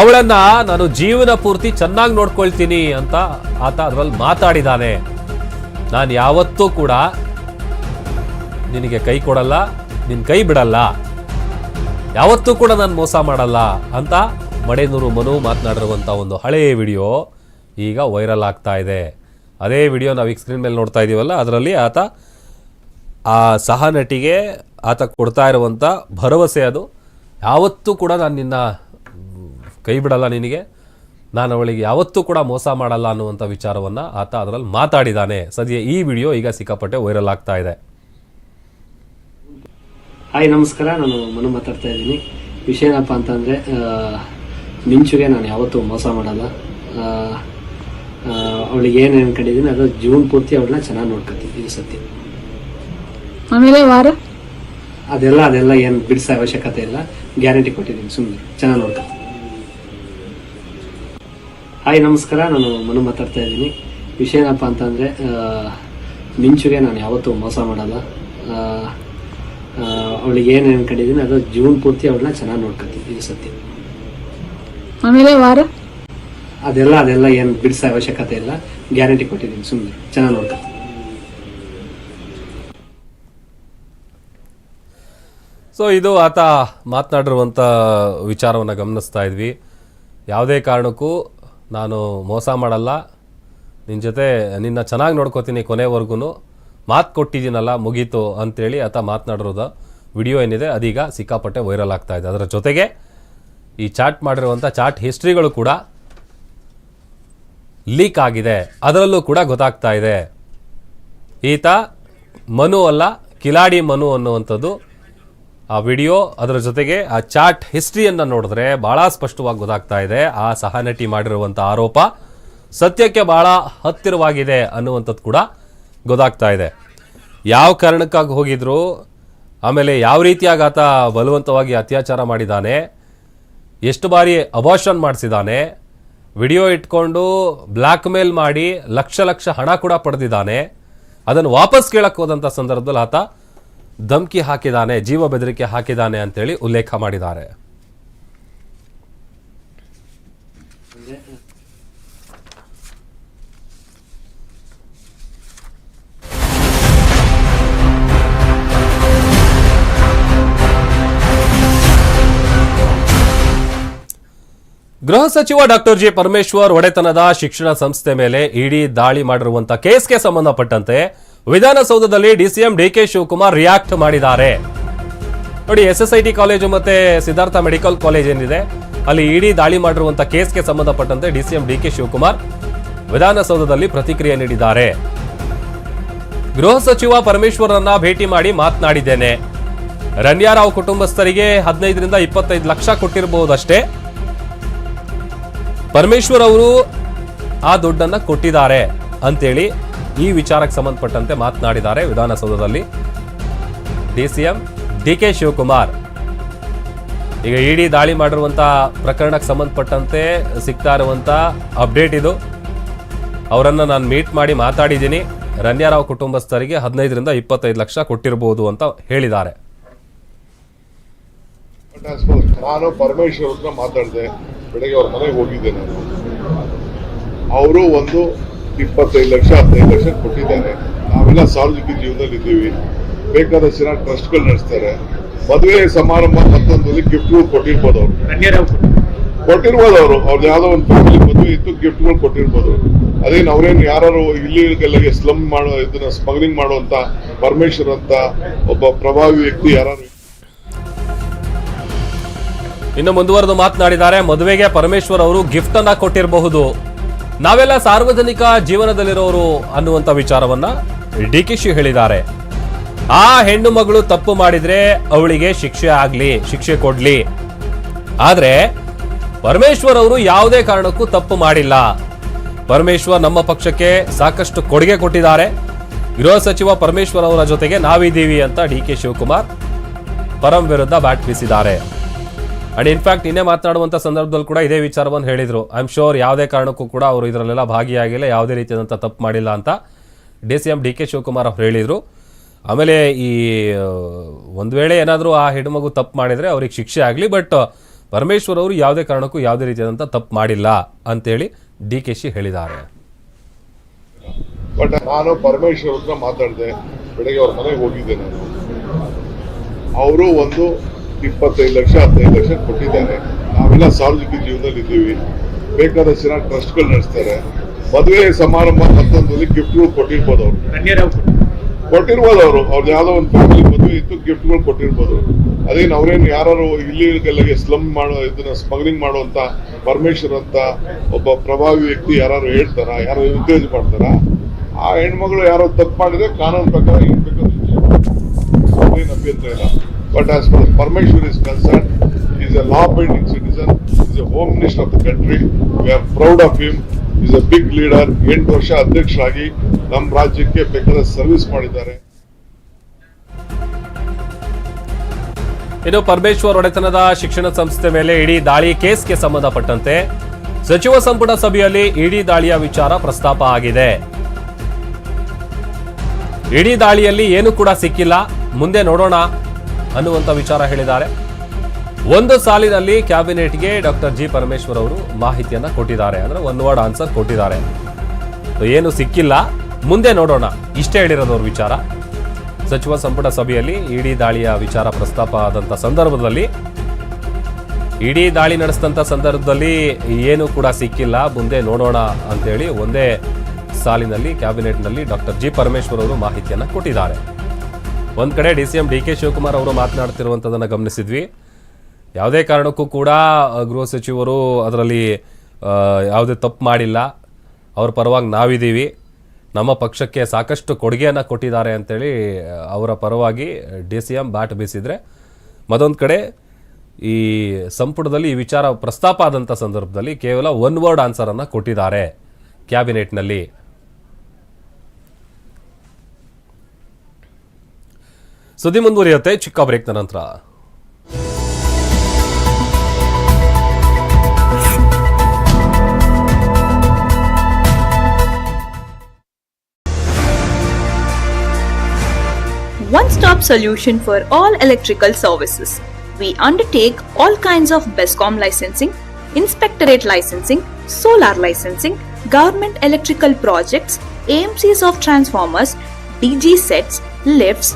ಅವಳನ್ನ ನಾನು ಜೀವನ ಪೂರ್ತಿ ಚೆನ್ನಾಗಿ ನೋಡ್ಕೊಳ್ತೀನಿ ಅಂತ ಆತ ಅದರಲ್ಲಿ ಮಾತಾಡಿದಾನೆ. ನಾನು ಯಾವತ್ತೂ ಕೂಡ ನಿನಗೆ ಕೈ ಕೊಡಲ್ಲ ನಿನ್ನ ಕೈ ಬಿಡಲ್ಲ. ಯಾವತ್ತೂ ಕೂಡ ನಾನು ಮೋಸ ಮಾಡಲ್ಲ ಅಂತ ಮಡೇನೂರು ಮನು ಮಾತನಾಡಿರುವಂಥ ಒಂದು ಹಳೆಯ ವಿಡಿಯೋ ಈಗ ವೈರಲ್ ಆಗ್ತಾ ಇದೆ. ಅದೇ ವಿಡಿಯೋ ನಾವು ಈಗ ಸ್ಕ್ರೀನ್ ಮೇಲೆ ನೋಡ್ತಾ ಇದ್ದೀವಲ್ಲ ಅದರಲ್ಲಿ ಆತ ಆ ಸಹ ನಟಿಗೆ ಆತ ಕೊಡ್ತಾ ಇರುವಂಥ ಭರವಸೆ ಅದು. ಯಾವತ್ತೂ ಕೂಡ ನಾನು ನಿನ್ನ ಕೈ ಬಿಡಲ್ಲ ನಿನಗೆ. ನಾನು ಅವಳಿಗೆ ಯಾವತ್ತೂ ಕೂಡ ಮೋಸ ಮಾಡಲ್ಲ ಅನ್ನುವಂಥ ವಿಚಾರವನ್ನು ಆತ ಅದರಲ್ಲಿ ಮಾತಾಡಿದ್ದಾನೆ ಸದ್ಯ ಈ ವಿಡಿಯೋ ಈಗ ಸಿಕ್ಕಾಪಟ್ಟೆ ವೈರಲ್ ಆಗ್ತಾ ಇದೆ. ಹಾಯ್ ನಮಸ್ಕಾರ. ನಾನು ಮನು ಮಾತಾಡ್ತಾ ಇದ್ದೀನಿ. ವಿಷಯ ಏನಪ್ಪ ಅಂತಂದರೆ ಮಿಂಚುಗೆ ನಾನು ಯಾವತ್ತೂ ಮೋಸ ಮಾಡಲ್ಲ. ಅವಳಿಗೆ ಏನು ಅನ್ಕೊಂಡಿದ್ದೀನಿ ಅದು ಜೂನ್ ಪೂರ್ತಿ ಅವಳನ್ನ ಚೆನ್ನಾಗಿ ನೋಡ್ಕೊತೀನಿ ಇದು ಸತ್ಯ ಆಮೇಲೆ ವಾರ? ಅದೆಲ್ಲ ಅದೆಲ್ಲ ಏನು ಬಿಡಿಸೋ ಅವಶ್ಯಕತೆ ಇಲ್ಲ. ಗ್ಯಾರಂಟಿ ಕೊಟ್ಟಿದ್ದೀನಿ ಸುಮ್ಮನೆ ಚೆನ್ನಾಗಿ ನೋಡ್ಕೊತೀನಿ. ಹಾಯ್ ನಮಸ್ಕಾರ. ನಾನು ಮನು ಮಾತಾಡ್ತಾ ಇದ್ದೀನಿ. ವಿಷಯ ಏನಪ್ಪ ಅಂತಂದರೆ ಮಿಂಚುಗೆ ನಾನು ಯಾವತ್ತೂ ಮೋಸ ಮಾಡಲ್ಲ. ಅವಳಿಗೆ ಏನು ಅನ್ಕೊಂಡಿದ್ದೀನಿ ಅದು ಜೂನ್ ಪೂರ್ತಿ ಅವಳನ್ನ ಚೆನ್ನಾಗಿ ನೋಡ್ಕೊತೀನಿ ಇದು ಸತ್ಯ ಆಮೇಲೆ ವಾರ? ಅದೆಲ್ಲ ಅದೆಲ್ಲ ಏನು ಬಿಡಿಸೋ ಅವಶ್ಯಕತೆ ಇಲ್ಲ. ಗ್ಯಾರಂಟಿ ಕೊಟ್ಟಿದ್ದೀನಿ ಸುಮ್ಮನೆ ಚೆನ್ನಾಗಿ ನೋಡ್ಕೊತೀನಿ ಸೊ ಇದು ಆತ ಮಾತನಾಡಿರುವಂಥ ವಿಚಾರವನ್ನು ಗಮನಿಸ್ತಾ ಇದ್ವಿ. ಯಾವುದೇ ಕಾರಣಕ್ಕೂ ನಾನು ಮೋಸ ಮಾಡಲ್ಲ. ನಿನ್ನ ಜೊತೆ ನಿನ್ನ ಚೆನ್ನಾಗಿ ನೋಡ್ಕೋತೀನಿ ಕೊನೆವರೆಗೂ ಮಾತು ಕೊಟ್ಟಿದ್ದೀನಲ್ಲ, ಮುಗೀತು ಅಂತೇಳಿ ಆತ ಮಾತನಾಡಿರೋದು ವಿಡಿಯೋ ಏನಿದೆ, ಅದೀಗ ಸಿಕ್ಕಾಪಟ್ಟೆ ವೈರಲ್ ಆಗ್ತಾ ಇದೆ. ಅದರ ಜೊತೆಗೆ ಈ ಚಾಟ್ ಮಾಡಿರುವಂಥ ಚಾಟ್ ಹಿಸ್ಟ್ರಿಗಳು ಕೂಡ ಲೀಕ್ ಆಗಿದೆ. ಅದರಲ್ಲೂ ಕೂಡ ಗೊತ್ತಾಗ್ತಾ ಇದೆ. ಈತ ಮನು ಅಲ್ಲ, ಕಿಲಾಡಿ ಮನು ಅನ್ನುವಂಥದ್ದು ಆ ವಿಡಿಯೋ. ಅದರ ಜೊತೆಗೆ ಆ ಚಾಟ್ ಹಿಸ್ಟ್ರಿಯನ್ನು ನೋಡಿದ್ರೆ ಭಾಳ ಸ್ಪಷ್ಟವಾಗಿ ಗೊತ್ತಾಗ್ತಾ ಇದೆ. ಆ ಸಹನಟಿ ಮಾಡಿರುವಂಥ ಆರೋಪ ಸತ್ಯಕ್ಕೆ ಭಾಳ ಹತ್ತಿರವಾಗಿದೆ ಅನ್ನುವಂಥದ್ದು ಕೂಡ ಗೊತ್ತಾಗ್ತಾ ಇದೆ. ಯಾವ ಕಾರಣಕ್ಕಾಗಿ ಹೋಗಿದ್ರು? ಆಮೇಲೆ ಯಾವ ರೀತಿಯಾಗಿ ಆತ ಬಲವಂತವಾಗಿ ಅತ್ಯಾಚಾರ ಮಾಡಿದ್ದಾನೆ? ಎಷ್ಟು ಬಾರಿ ಅಬಾಷನ್ ಮಾಡಿಸಿದ್ದಾನೆ? ವಿಡಿಯೋ ಇಟ್ಕೊಂಡು ಬ್ಲ್ಯಾಕ್ ಮೇಲ್ ಮಾಡಿ ಲಕ್ಷ ಲಕ್ಷ ಹಣ ಕೂಡ ಪಡೆದಿದ್ದಾನೆ. ಅದನ್ನು ವಾಪಸ್ ಕೇಳಕ್ಕೆ ಹೋದಂಥ ಸಂದರ್ಭದಲ್ಲಿ ಆತ ಧಮ್ಕಿ ಹಾಕಿದ್ದಾನೆ, ಜೀವ ಬೆದರಿಕೆ ಹಾಕಿದ್ದಾನೆ ಅಂತೇಳಿ ಉಲ್ಲೇಖ ಮಾಡಿದ್ದಾರೆ. ಗೃಹ ಸಚಿವ ಡಾಕ್ಟರ್ ಜಿ ಪರಮೇಶ್ವರ್ ಒಡೆತನದ ಶಿಕ್ಷಣ ಸಂಸ್ಥೆ ಮೇಲೆ ಇಡಿ ದಾಳಿ ಮಾಡಿರುವಂತಹ ಕೇಸ್ಗೆ ಸಂಬಂಧಪಟ್ಟಂತೆ ವಿಧಾನಸೌಧದಲ್ಲಿ ಡಿಸಿಎಂ ಡಿಕೆ ಶಿವಕುಮಾರ್ ರಿಯಾಕ್ಟ್ ಮಾಡಿದ್ದಾರೆ. ನೋಡಿ S S I T college ಮತ್ತೆ ಸಿದ್ಧಾರ್ಥ ಮೆಡಿಕಲ್ ಕಾಲೇಜ್ ಏನಿದೆ, ಅಲ್ಲಿ ಇಡಿ ದಾಳಿ ಮಾಡಿರುವಂತಹ ಕೇಸ್ಗೆ ಸಂಬಂಧಪಟ್ಟಂತೆ ಡಿಸಿಎಂ ಡಿಕೆ ಶಿವಕುಮಾರ್ ವಿಧಾನಸೌಧದಲ್ಲಿ ಪ್ರತಿಕ್ರಿಯೆ ನೀಡಿದ್ದಾರೆ. ಗೃಹ ಸಚಿವ ಪರಮೇಶ್ವರನ್ನ ಭೇಟಿ ಮಾಡಿ ಮಾತನಾಡಿದ್ದೇನೆ. ರಣ್ಯಾರಾವ್ ಕುಟುಂಬಸ್ಥರಿಗೆ ಹದಿನೈದರಿಂದ ಇಪ್ಪತ್ತೈದು ಲಕ್ಷ ಕೊಟ್ಟಿರಬಹುದಷ್ಟೇ. ಪರಮೇಶ್ವರ್ ಅವರು ಆ ದುಡ್ಡನ್ನು ಕೊಟ್ಟಿದ್ದಾರೆ ಅಂತೇಳಿ ಈ ವಿಚಾರಕ್ಕೆ ಸಂಬಂಧಪಟ್ಟಂತೆ ಮಾತನಾಡಿದ್ದಾರೆ ವಿಧಾನಸೌಧದಲ್ಲಿ. D C M, D K Shivakumar. ಈಗ ಇಡಿ ದಾಳಿ ಮಾಡಿರುವಂತ ಪ್ರಕರಣಕ್ಕೆ ಸಂಬಂಧಪಟ್ಟಂತೆ ಸಿಗ್ತಾ ಇರುವಂಥ ಅಪ್ಡೇಟ್ ಇದು. ಅವರನ್ನು ನಾನು ಮೀಟ್ ಮಾಡಿ ಮಾತಾಡಿದ್ದೀನಿ. ರನ್ಯಾರಾವ್ ಕುಟುಂಬಸ್ಥರಿಗೆ ಹದಿನೈದರಿಂದ ಇಪ್ಪತ್ತೈದು ಲಕ್ಷ ಕೊಟ್ಟಿರಬಹುದು ಅಂತ ಹೇಳಿದ್ದಾರೆ. ನಾನು ಪರಮೇಶ್ವರ್ ಮಾತಾಡಿದೆ ಬೆಳಗ್ಗೆ ಅವ್ರ ಮನೆಗೆ ಹೋಗಿದ್ದೆ ನಾನು. ಅವರು ಒಂದು ಇಪ್ಪತ್ತೈದು ಲಕ್ಷ ಹದಿನೈದು ಲಕ್ಷ ಕೊಟ್ಟಿದ್ದಾರೆ. ನಾವೆಲ್ಲ ಸಾರ್ವಜನಿಕ ಜೀವನದಲ್ಲಿ ಇದ್ದೀವಿ ಬೇಕಾದ ಜನ ಟ್ರಸ್ಟ್ಗಳು ನಡೆಸ್ತಾರೆ. ಮದುವೆ ಸಮಾರಂಭ ಮತ್ತೊಂದಲ್ಲಿ ಗಿಫ್ಟ್ಗಳು ಕೊಟ್ಟಿರ್ಬೋದು ಅವರು. ಕೊಟ್ಟಿರ್ಬೋದು ಅವರು. ಅವ್ರದ್ದು ಯಾವುದೋ ಒಂದು ಫ್ಯಾಮಿಲಿ ಮದುವೆ ಇತ್ತು ಗಿಫ್ಟ್ಗಳು ಕೊಟ್ಟಿರ್ಬೋದು. ಅದೇನು ಅವ್ರೇನು ಯಾರು ಇಲ್ಲಿ ಸ್ಲಮ್ ಮಾಡೋ ಇದನ್ನ ಸ್ಮಗ್ಲಿಂಗ್ ಮಾಡುವಂತ ಪರಮೇಶ್ವರ್ ಅಂತ ಒಬ್ಬ ಪ್ರಭಾವಿ ವ್ಯಕ್ತಿ ಯಾರು ಇನ್ನು ಮುಂದುವರೆದು ಮಾತನಾಡಿದ್ದಾರೆ, ಮದುವೆಗೆ ಪರಮೇಶ್ವರ್ ಅವರು ಗಿಫ್ಟ್ ಅನ್ನ ಕೊಟ್ಟಿರಬಹುದು. ನಾವೆಲ್ಲ ಸಾರ್ವಜನಿಕ ಜೀವನದಲ್ಲಿರೋರು ಅನ್ನುವಂತ ವಿಚಾರವನ್ನ ಡಿ ಕೆ ಶಿ ಹೇಳಿದ್ದಾರೆ. ಆ ಹೆಣ್ಣು ಮಗಳು ತಪ್ಪು ಮಾಡಿದ್ರೆ ಅವಳಿಗೆ ಶಿಕ್ಷೆ ಆಗ್ಲಿ, ಶಿಕ್ಷೆ ಕೊಡ್ಲಿ. ಆದ್ರೆ ಪರಮೇಶ್ವರ್ ಅವರು ಯಾವುದೇ ಕಾರಣಕ್ಕೂ ತಪ್ಪು ಮಾಡಿಲ್ಲ. ಪರಮೇಶ್ವರ್ ನಮ್ಮ ಪಕ್ಷಕ್ಕೆ ಸಾಕಷ್ಟು ಕೊಡುಗೆ ಕೊಟ್ಟಿದ್ದಾರೆ. ಗೃಹ ಸಚಿವ ಪರಮೇಶ್ವರ್ ಅವರ ಜೊತೆಗೆ ನಾವಿದ್ದೀವಿ ಅಂತ ಡಿ ಕೆ ಶಿವಕುಮಾರ್ ಪರಂ ವಿರುದ್ಧ ಬ್ಯಾಟ್ ಬೀಸಿದ್ದಾರೆ ಅಂಡ್ ಇನ್ಫ್ಯಾಕ್ಟ್ ಇನ್ನೇ ಮಾತನಾಡುವಂಥ ಸಂದರ್ಭದಲ್ಲಿ ಕೂಡ ಇದೇ ವಿಚಾರವನ್ನು ಹೇಳಿದ್ರು. ಐ ಆಮ್ ಶೋರ್ ಯಾವುದೇ ಕಾರಣಕ್ಕೂ ಕೂಡ ಅವರು ಇದರಲ್ಲೆಲ್ಲ ಭಾಗಿಯಾಗಿಲ್ಲ, ಯಾವುದೇ ರೀತಿಯಾದಂಥ ತಪ್ಪು ಮಾಡಿಲ್ಲ ಅಂತ D C M D K Shivakumar ಅವರು ಹೇಳಿದರು. ಆಮೇಲೆ ಈ ಒಂದು ವೇಳೆ ಏನಾದರೂ ಆ ಹೆಣ್ಮಗು ತಪ್ಪು ಮಾಡಿದರೆ ಅವ್ರಿಗೆ ಶಿಕ್ಷೆ ಆಗಲಿ, ಬಟ್ ಪರಮೇಶ್ವರ್ ಅವರು ಯಾವುದೇ ಕಾರಣಕ್ಕೂ ಯಾವುದೇ ರೀತಿಯಾದಂಥ ತಪ್ಪು ಮಾಡಿಲ್ಲ ಅಂತೇಳಿ ಡಿ ಕೆ ಶಿ ಹೇಳಿದ್ದಾರೆ. ಬಟ್ ನಾನು ಪರಮೇಶ್ವರ್ ಹತ್ರ ಮಾತಾಡಿದೆ, ಬೆಳಗ್ಗೆ ಅವ್ರ ಮನೆಗೆ ಹೋಗಿದ್ದೆ ನಾನು. ಅವರು ಒಂದು ಇಪ್ಪತ್ತೈದು ಲಕ್ಷ ಹದಿನೈದು ಲಕ್ಷ ಕೊಟ್ಟಿದ್ದಾರೆ ನಾವೆಲ್ಲ ಸಾರ್ವಜನಿಕ ಜೀವನದಲ್ಲಿ ಇದ್ದೀವಿ ಬೇಕಾದ ಜನ ಟ್ರಸ್ಟ್ಗಳು ನಡೆಸ್ತಾರೆ. ಮದುವೆ ಸಮಾರಂಭ ಮತ್ತೊಂದಲ್ಲಿ ಗಿಫ್ಟ್ಗಳು ಕೊಟ್ಟಿರ್ಬೋದು ಅವರು. ಕೊಟ್ಟಿರ್ಬೋದು ಅವರು ಅವ್ರದ್ದು ಯಾವುದೋ ಒಂದು ಫ್ಯಾಮಿಲಿ ಮದುವೆ ಇತ್ತು ಗಿಫ್ಟ್ಗಳು ಕೊಟ್ಟಿರ್ಬೋದು. ಅದೇನು ಅವ್ರೇನು ಯಾರು ಇಲ್ಲಿಗೆಲ್ಲ ಸ್ಲಮ್ ಮಾಡೋ ಇದನ್ನ ಸ್ಮಗ್ಲಿಂಗ್ ಮಾಡುವಂತ ಪರಮೇಶ್ವರ್ ಅಂತ ಒಬ್ಬ ಪ್ರಭಾವಿ ವ್ಯಕ್ತಿ ಯಾರು ಹೇಳ್ತಾರ ಯಾರು ಉತ್ತೇಜ ಮಾಡ್ತಾರ ಆ ಹೆಣ್ಮಗಳು ಯಾರೋ ತಪ್ಪು ಮಾಡಿದ್ರೆ ಕಾನೂನು ಪ್ರಕಾರ ಏನ್ ಬೇಕಾದ್ರೆ ಅಭ್ಯಂತರ ಇಲ್ಲ. But as far Parameshwar is concern is a law binding citizen is a home minister of the country we are proud of him is a big leader ಎಂಟು ವರ್ಷ ಅಧ್ಯಕ್ಷರಾಗಿ ನಮ್ಮ ರಾಜ್ಯಕ್ಕೆ ಬೇಕಾದ ಸರ್ವಿಸ್ ಮಾಡಿದ್ದಾರೆ. ಇನ್ನು ಪರಮೇಶ್ವರ್ ಒಡೆತನದ ಶಿಕ್ಷಣ ಸಂಸ್ಥೆ ಮೇಲೆ ಇಡೀ ದಾಳಿ ಕೇಸ್ಗೆ ಸಂಬಂಧಪಟ್ಟಂತೆ ಸಚಿವ ಸಂಪುಟ ಸಭೆಯಲ್ಲಿ ಇಡೀ ದಾಳಿಯ ವಿಚಾರ ಪ್ರಸ್ತಾಪ ಆಗಿದೆ. ಇಡೀ ದಾಳಿಯಲ್ಲಿ ಏನು ಕೂಡ ಸಿಕ್ಕಿಲ್ಲ. ಮುಂದೆ ನೋಡೋಣ. ಅನ್ನುವಂತ ವಿಚಾರ ಹೇಳಿದ್ದಾರೆ. ಒಂದು ಸಾಲಿನಲ್ಲಿ ಕ್ಯಾಬಿನೆಟ್ಗೆ ಡಾಕ್ಟರ್ ಜಿ ಪರಮೇಶ್ವರ್ ಅವರು ಮಾಹಿತಿಯನ್ನ ಕೊಟ್ಟಿದ್ದಾರೆ. ಅಂದ್ರೆ ಒನ್ ವರ್ಡ್ ಆನ್ಸರ್ ಕೊಟ್ಟಿದ್ದಾರೆ. ಏನು ಸಿಕ್ಕಿಲ್ಲ. ಮುಂದೆ ನೋಡೋಣ. ಇಷ್ಟೇ ಹೇಳಿರೋದು ಅವ್ರ ವಿಚಾರ. ಸಚಿವ ಸಂಪುಟ ಸಭೆಯಲ್ಲಿ ಇಡಿ ದಾಳಿಯ ವಿಚಾರ ಪ್ರಸ್ತಾಪ ಆದಂತ ಸಂದರ್ಭದಲ್ಲಿ, ಇಡೀ ದಾಳಿ ನಡೆಸಿದಂಥ ಸಂದರ್ಭದಲ್ಲಿ ಏನು ಕೂಡ ಸಿಕ್ಕಿಲ್ಲ. ಮುಂದೆ ನೋಡೋಣ ಅಂತೇಳಿ ಒಂದೇ ಸಾಲಿನಲ್ಲಿ, ಕ್ಯಾಬಿನೆಟ್ನಲ್ಲಿ ಡಾಕ್ಟರ್ ಜಿ ಪರಮೇಶ್ವರ್ ಅವರು ಮಾಹಿತಿಯನ್ನು ಕೊಟ್ಟಿದ್ದಾರೆ. ಒಂದು ಕಡೆ D C M D K Shivakumar ಅವರು ಮಾತನಾಡ್ತಿರುವಂಥದ್ದನ್ನು ಗಮನಿಸಿದ್ವಿ. ಯಾವುದೇ ಕಾರಣಕ್ಕೂ ಕೂಡ ಗೃಹ ಸಚಿವರು ಅದರಲ್ಲಿ ಯಾವುದೇ ತಪ್ಪು ಮಾಡಿಲ್ಲ. ಅವ್ರ ಪರವಾಗಿ ನಾವಿದ್ದೀವಿ. ನಮ್ಮ ಪಕ್ಷಕ್ಕೆ ಸಾಕಷ್ಟು ಕೊಡುಗೆಯನ್ನು ಕೊಟ್ಟಿದ್ದಾರೆ ಅಂತೇಳಿ ಆ, ಅವರ ಪರವಾಗಿ ಡಿ ಸಿ ಎಂ ಬಾಟ್ ಬೀಸಿದರೆ ಮತ್ತೊಂದು ಕಡೆ ಈ ಸಂಪುಟದಲ್ಲಿ ಈ ವಿಚಾರ ಪ್ರಸ್ತಾಪ ಆದಂಥ ಸಂದರ್ಭದಲ್ಲಿ ಕೇವಲ ಒನ್ ವರ್ಡ್ ಆನ್ಸರನ್ನು ಕೊಟ್ಟಿದ್ದಾರೆ. ಕ್ಯಾಬಿನೆಟ್ನಲ್ಲಿ. ಸುದ್ದಿ ಮುಂದುವರಿಯುತ್ತೆ ಚಿಕ್ಕ ಬ್ರೇಕ್ನ ನಂತರ one stop solution for all electrical services. We undertake all kinds of BESCOM licensing, inspectorate licensing, solar licensing, government electrical projects, AMCs of transformers, DG sets, lifts,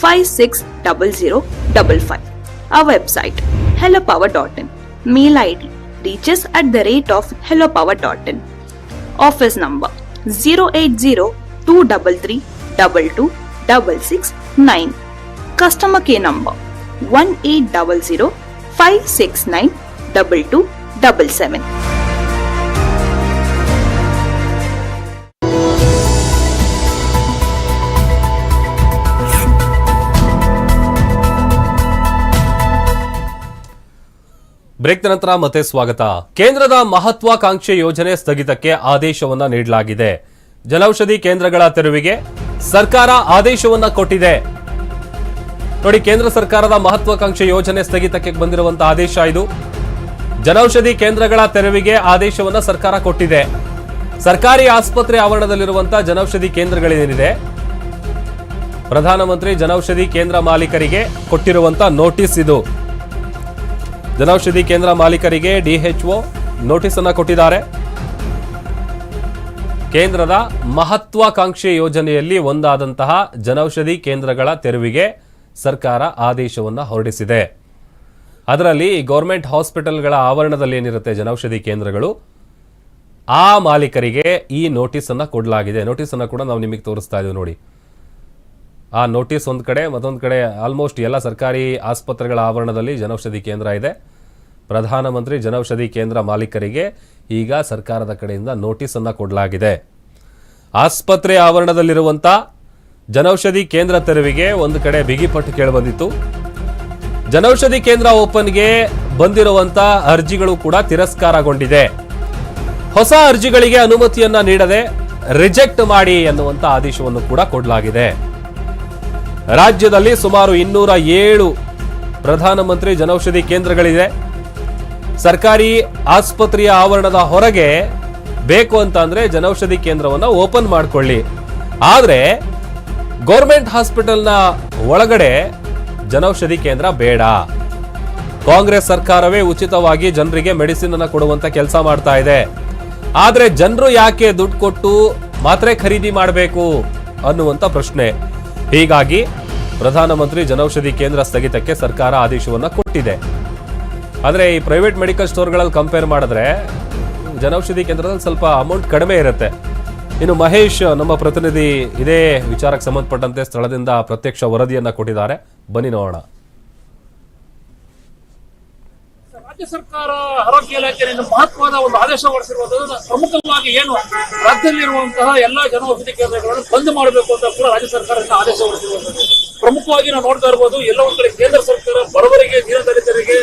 560055. Our website hellopower.in. Mail ID reaches at the rate of hellopower.in. Office number 080 233 22669. Customer care number 1800 569 2277. Break ನಂತರ ಮತ್ತೆ ಸ್ವಾಗತ. ಕೇಂದ್ರದ ಮಹತ್ವಾಕಾಂಕ್ಷೆ ಯೋಜನೆ ಸ್ಥಗಿತಕ್ಕೆ ಆದೇಶವನ್ನ ನೀಡಲಾಗಿದೆ. ಜನೌಷಧಿ ಕೇಂದ್ರಗಳ ತೆರವಿಗೆ ಸರ್ಕಾರ ಆದೇಶವನ್ನ ಕೊಟ್ಟಿದೆ. ನೋಡಿ, ಕೇಂದ್ರ ಸರ್ಕಾರದ ಮಹತ್ವಾಕಾಂಕ್ಷೆ ಯೋಜನೆ ಸ್ಥಗಿತಕ್ಕೆ ಬಂದಿರುವಂತಹ ಆದೇಶ ಇದು. ಜನೌಷಧಿ ಕೇಂದ್ರಗಳ ತೆರವಿಗೆ ಆದೇಶವನ್ನ ಸರ್ಕಾರ ಕೊಟ್ಟಿದೆ. ಸರ್ಕಾರಿ ಆಸ್ಪತ್ರೆ ಆವರಣದಲ್ಲಿರುವಂತಹ ಜನೌಷಧಿ ಕೇಂದ್ರಗಳೇನಿದೆ? ಪ್ರಧಾನಮಂತ್ರಿ ಜನೌಷಧಿ ಕೇಂದ್ರ ಮಾಲೀಕರಿಗೆ ಕೊಟ್ಟಿರುವಂತಹ ನೋಟಿಸ್ ಇದು. ಜನೌಷಧಿ ಕೇಂದ್ರ ಮಾಲೀಕರಿಗೆ ಡಿಎಚ್ಒ ನೋಟಿಸ್ ಅನ್ನು ಕೊಟ್ಟಿದ್ದಾರೆ. ಕೇಂದ್ರದ ಮಹತ್ವಾಕಾಂಕ್ಷಿ ಯೋಜನೆಯಲ್ಲಿ ಒಂದಾದಂತಹ ಜನೌಷಧಿ ಕೇಂದ್ರಗಳ ತೆರವಿಗೆ ಸರ್ಕಾರ ಆದೇಶವನ್ನು ಹೊರಡಿಸಿದೆ. ಅದರಲ್ಲಿ ಗೌರ್ಮೆಂಟ್ ಹಾಸ್ಪಿಟಲ್ಗಳ ಆವರಣದಲ್ಲಿ ಏನಿರುತ್ತೆ ಜನೌಷಧಿ ಕೇಂದ್ರಗಳು, ಆ ಮಾಲೀಕರಿಗೆ ಈ ನೋಟಿಸ್ ಅನ್ನು ಕೊಡಲಾಗಿದೆ. ನೋಟಿಸ್ ಅನ್ನು ಕೂಡ ನಾವು ನಿಮಗೆ ತೋರಿಸ್ತಾ ಇದ್ದೀವಿ ನೋಡಿ. ಆ ನೋಟಿಸ್ ಒಂದು ಕಡೆ, ಮತ್ತೊಂದು ಕಡೆ ಆಲ್ಮೋಸ್ಟ್ ಎಲ್ಲ ಸರ್ಕಾರಿ ಆಸ್ಪತ್ರೆಗಳ ಆವರಣದಲ್ಲಿ ಜನೌಷಧಿ ಕೇಂದ್ರ ಇದೆ. ಪ್ರಧಾನಮಂತ್ರಿ ಜನೌಷಧಿ ಕೇಂದ್ರ ಮಾಲೀಕರಿಗೆ ಈಗ ಸರ್ಕಾರದ ಕಡೆಯಿಂದ ನೋಟಿಸ್ ಅನ್ನ ಕೊಡಲಾಗಿದೆ. ಆಸ್ಪತ್ರೆ ಆವರಣದಲ್ಲಿರುವಂಥ ಜನೌಷಧಿ ಕೇಂದ್ರ ತೆರವಿಗೆ ಒಂದು ಕಡೆ ಬಿಗಿಪಟ್ಟು ಕೇಳಿಬಂದಿತ್ತು. ಜನೌಷಧಿ ಕೇಂದ್ರ ಓಪನ್ಗೆ ಬಂದಿರುವಂತ ಅರ್ಜಿಗಳು ಕೂಡ ತಿರಸ್ಕಾರಗೊಂಡಿದೆ. ಹೊಸ ಅರ್ಜಿಗಳಿಗೆ ಅನುಮತಿಯನ್ನ ನೀಡದೆ ರಿಜೆಕ್ಟ್ ಮಾಡಿ ಎನ್ನುವಂತ ಆದೇಶವನ್ನು ಕೂಡ ಕೊಡಲಾಗಿದೆ. ರಾಜ್ಯದಲ್ಲಿ ಸುಮಾರು ಇನ್ನೂರ ಏಳು ಪ್ರಧಾನಮಂತ್ರಿ ಜನೌಷಧಿ ಕೇಂದ್ರಗಳಿದೆ. ಸರ್ಕಾರಿ ಆಸ್ಪತ್ರೆಯ ಆವರಣದ ಹೊರಗೆ ಬೇಕು ಅಂತ ಅಂದ್ರೆ ಜನೌಷಧಿ ಕೇಂದ್ರವನ್ನು ಓಪನ್ ಮಾಡಿಕೊಳ್ಳಿ. ಆದರೆ ಗೌರ್ಮೆಂಟ್ ಹಾಸ್ಪಿಟಲ್ನ ಒಳಗಡೆ ಜನೌಷಧಿ ಕೇಂದ್ರ ಬೇಡ. ಕಾಂಗ್ರೆಸ್ ಸರ್ಕಾರವೇ ಉಚಿತವಾಗಿ ಜನರಿಗೆ ಮೆಡಿಸಿನ್ ಅನ್ನು ಕೊಡುವಂತ ಕೆಲಸ ಮಾಡ್ತಾ ಇದೆ. ಆದರೆ ಜನರು ಯಾಕೆ ದುಡ್ಡು ಕೊಟ್ಟು ಮಾತ್ರೆ ಖರೀದಿ ಮಾಡಬೇಕು ಅನ್ನುವಂತ ಪ್ರಶ್ನೆ. ಹೀಗಾಗಿ ಪ್ರಧಾನಮಂತ್ರಿ ಜನೌಷಧಿ ಕೇಂದ್ರ ಸ್ಥಗಿತಕ್ಕೆ ಸರ್ಕಾರ ಆದೇಶವನ್ನು ಕೊಟ್ಟಿದೆ. ಆದರೆ ಈ ಪ್ರೈವೇಟ್ ಮೆಡಿಕಲ್ ಸ್ಟೋರ್ಗಳಲ್ಲಿ ಕಂಪೇರ್ ಮಾಡಿದ್ರೆ ಜನೌಷಧಿ ಕೇಂದ್ರದಲ್ಲಿ ಸ್ವಲ್ಪ ಅಮೌಂಟ್ ಕಡಿಮೆ ಇರುತ್ತೆ. ಇನ್ನು ಮಹೇಶ್ ನಮ್ಮ ಪ್ರತಿನಿಧಿ ಇದೇ ವಿಚಾರಕ್ಕೆ ಸಂಬಂಧಪಟ್ಟಂತೆ ಸ್ಥಳದಿಂದ ಪ್ರತ್ಯಕ್ಷ ವರದಿಯನ್ನು ಕೊಟ್ಟಿದ್ದಾರೆ. ಬನ್ನಿ ನೋಡೋಣ. ರಾಜ್ಯ ಸರ್ಕಾರ ಆರೋಗ್ಯ ಇಲಾಖೆಯಿಂದ ಮಹತ್ವದ ಒಂದು ಆದೇಶ ಹೊರಡಿಸಿರುವುದು ಪ್ರಮುಖವಾಗಿ ಏನು ರಾಜ್ಯದಲ್ಲಿರುವಂತಹ ಎಲ್ಲಾ ಜನೌಷಧಿ ಕೇಂದ್ರಗಳನ್ನು ಬಂದ್ ಮಾಡಬೇಕು ಅಂತ ಕೂಡ ರಾಜ್ಯ ಸರ್ಕಾರದಿಂದ ಆದೇಶ ಹೊರಡಿಸಿರುವಂತದ್ದು ಪ್ರಮುಖವಾಗಿ ನಾವು ನೋಡ್ತಾ ಇರ್ಬೋದು, ಎಲ್ಲ ಒಂದ್ ಕಡೆ ಕೇಂದ್ರ ಸರ್ಕಾರ ಬಡವರಿಗೆ ದೀನದಲಿತರಿಗೆ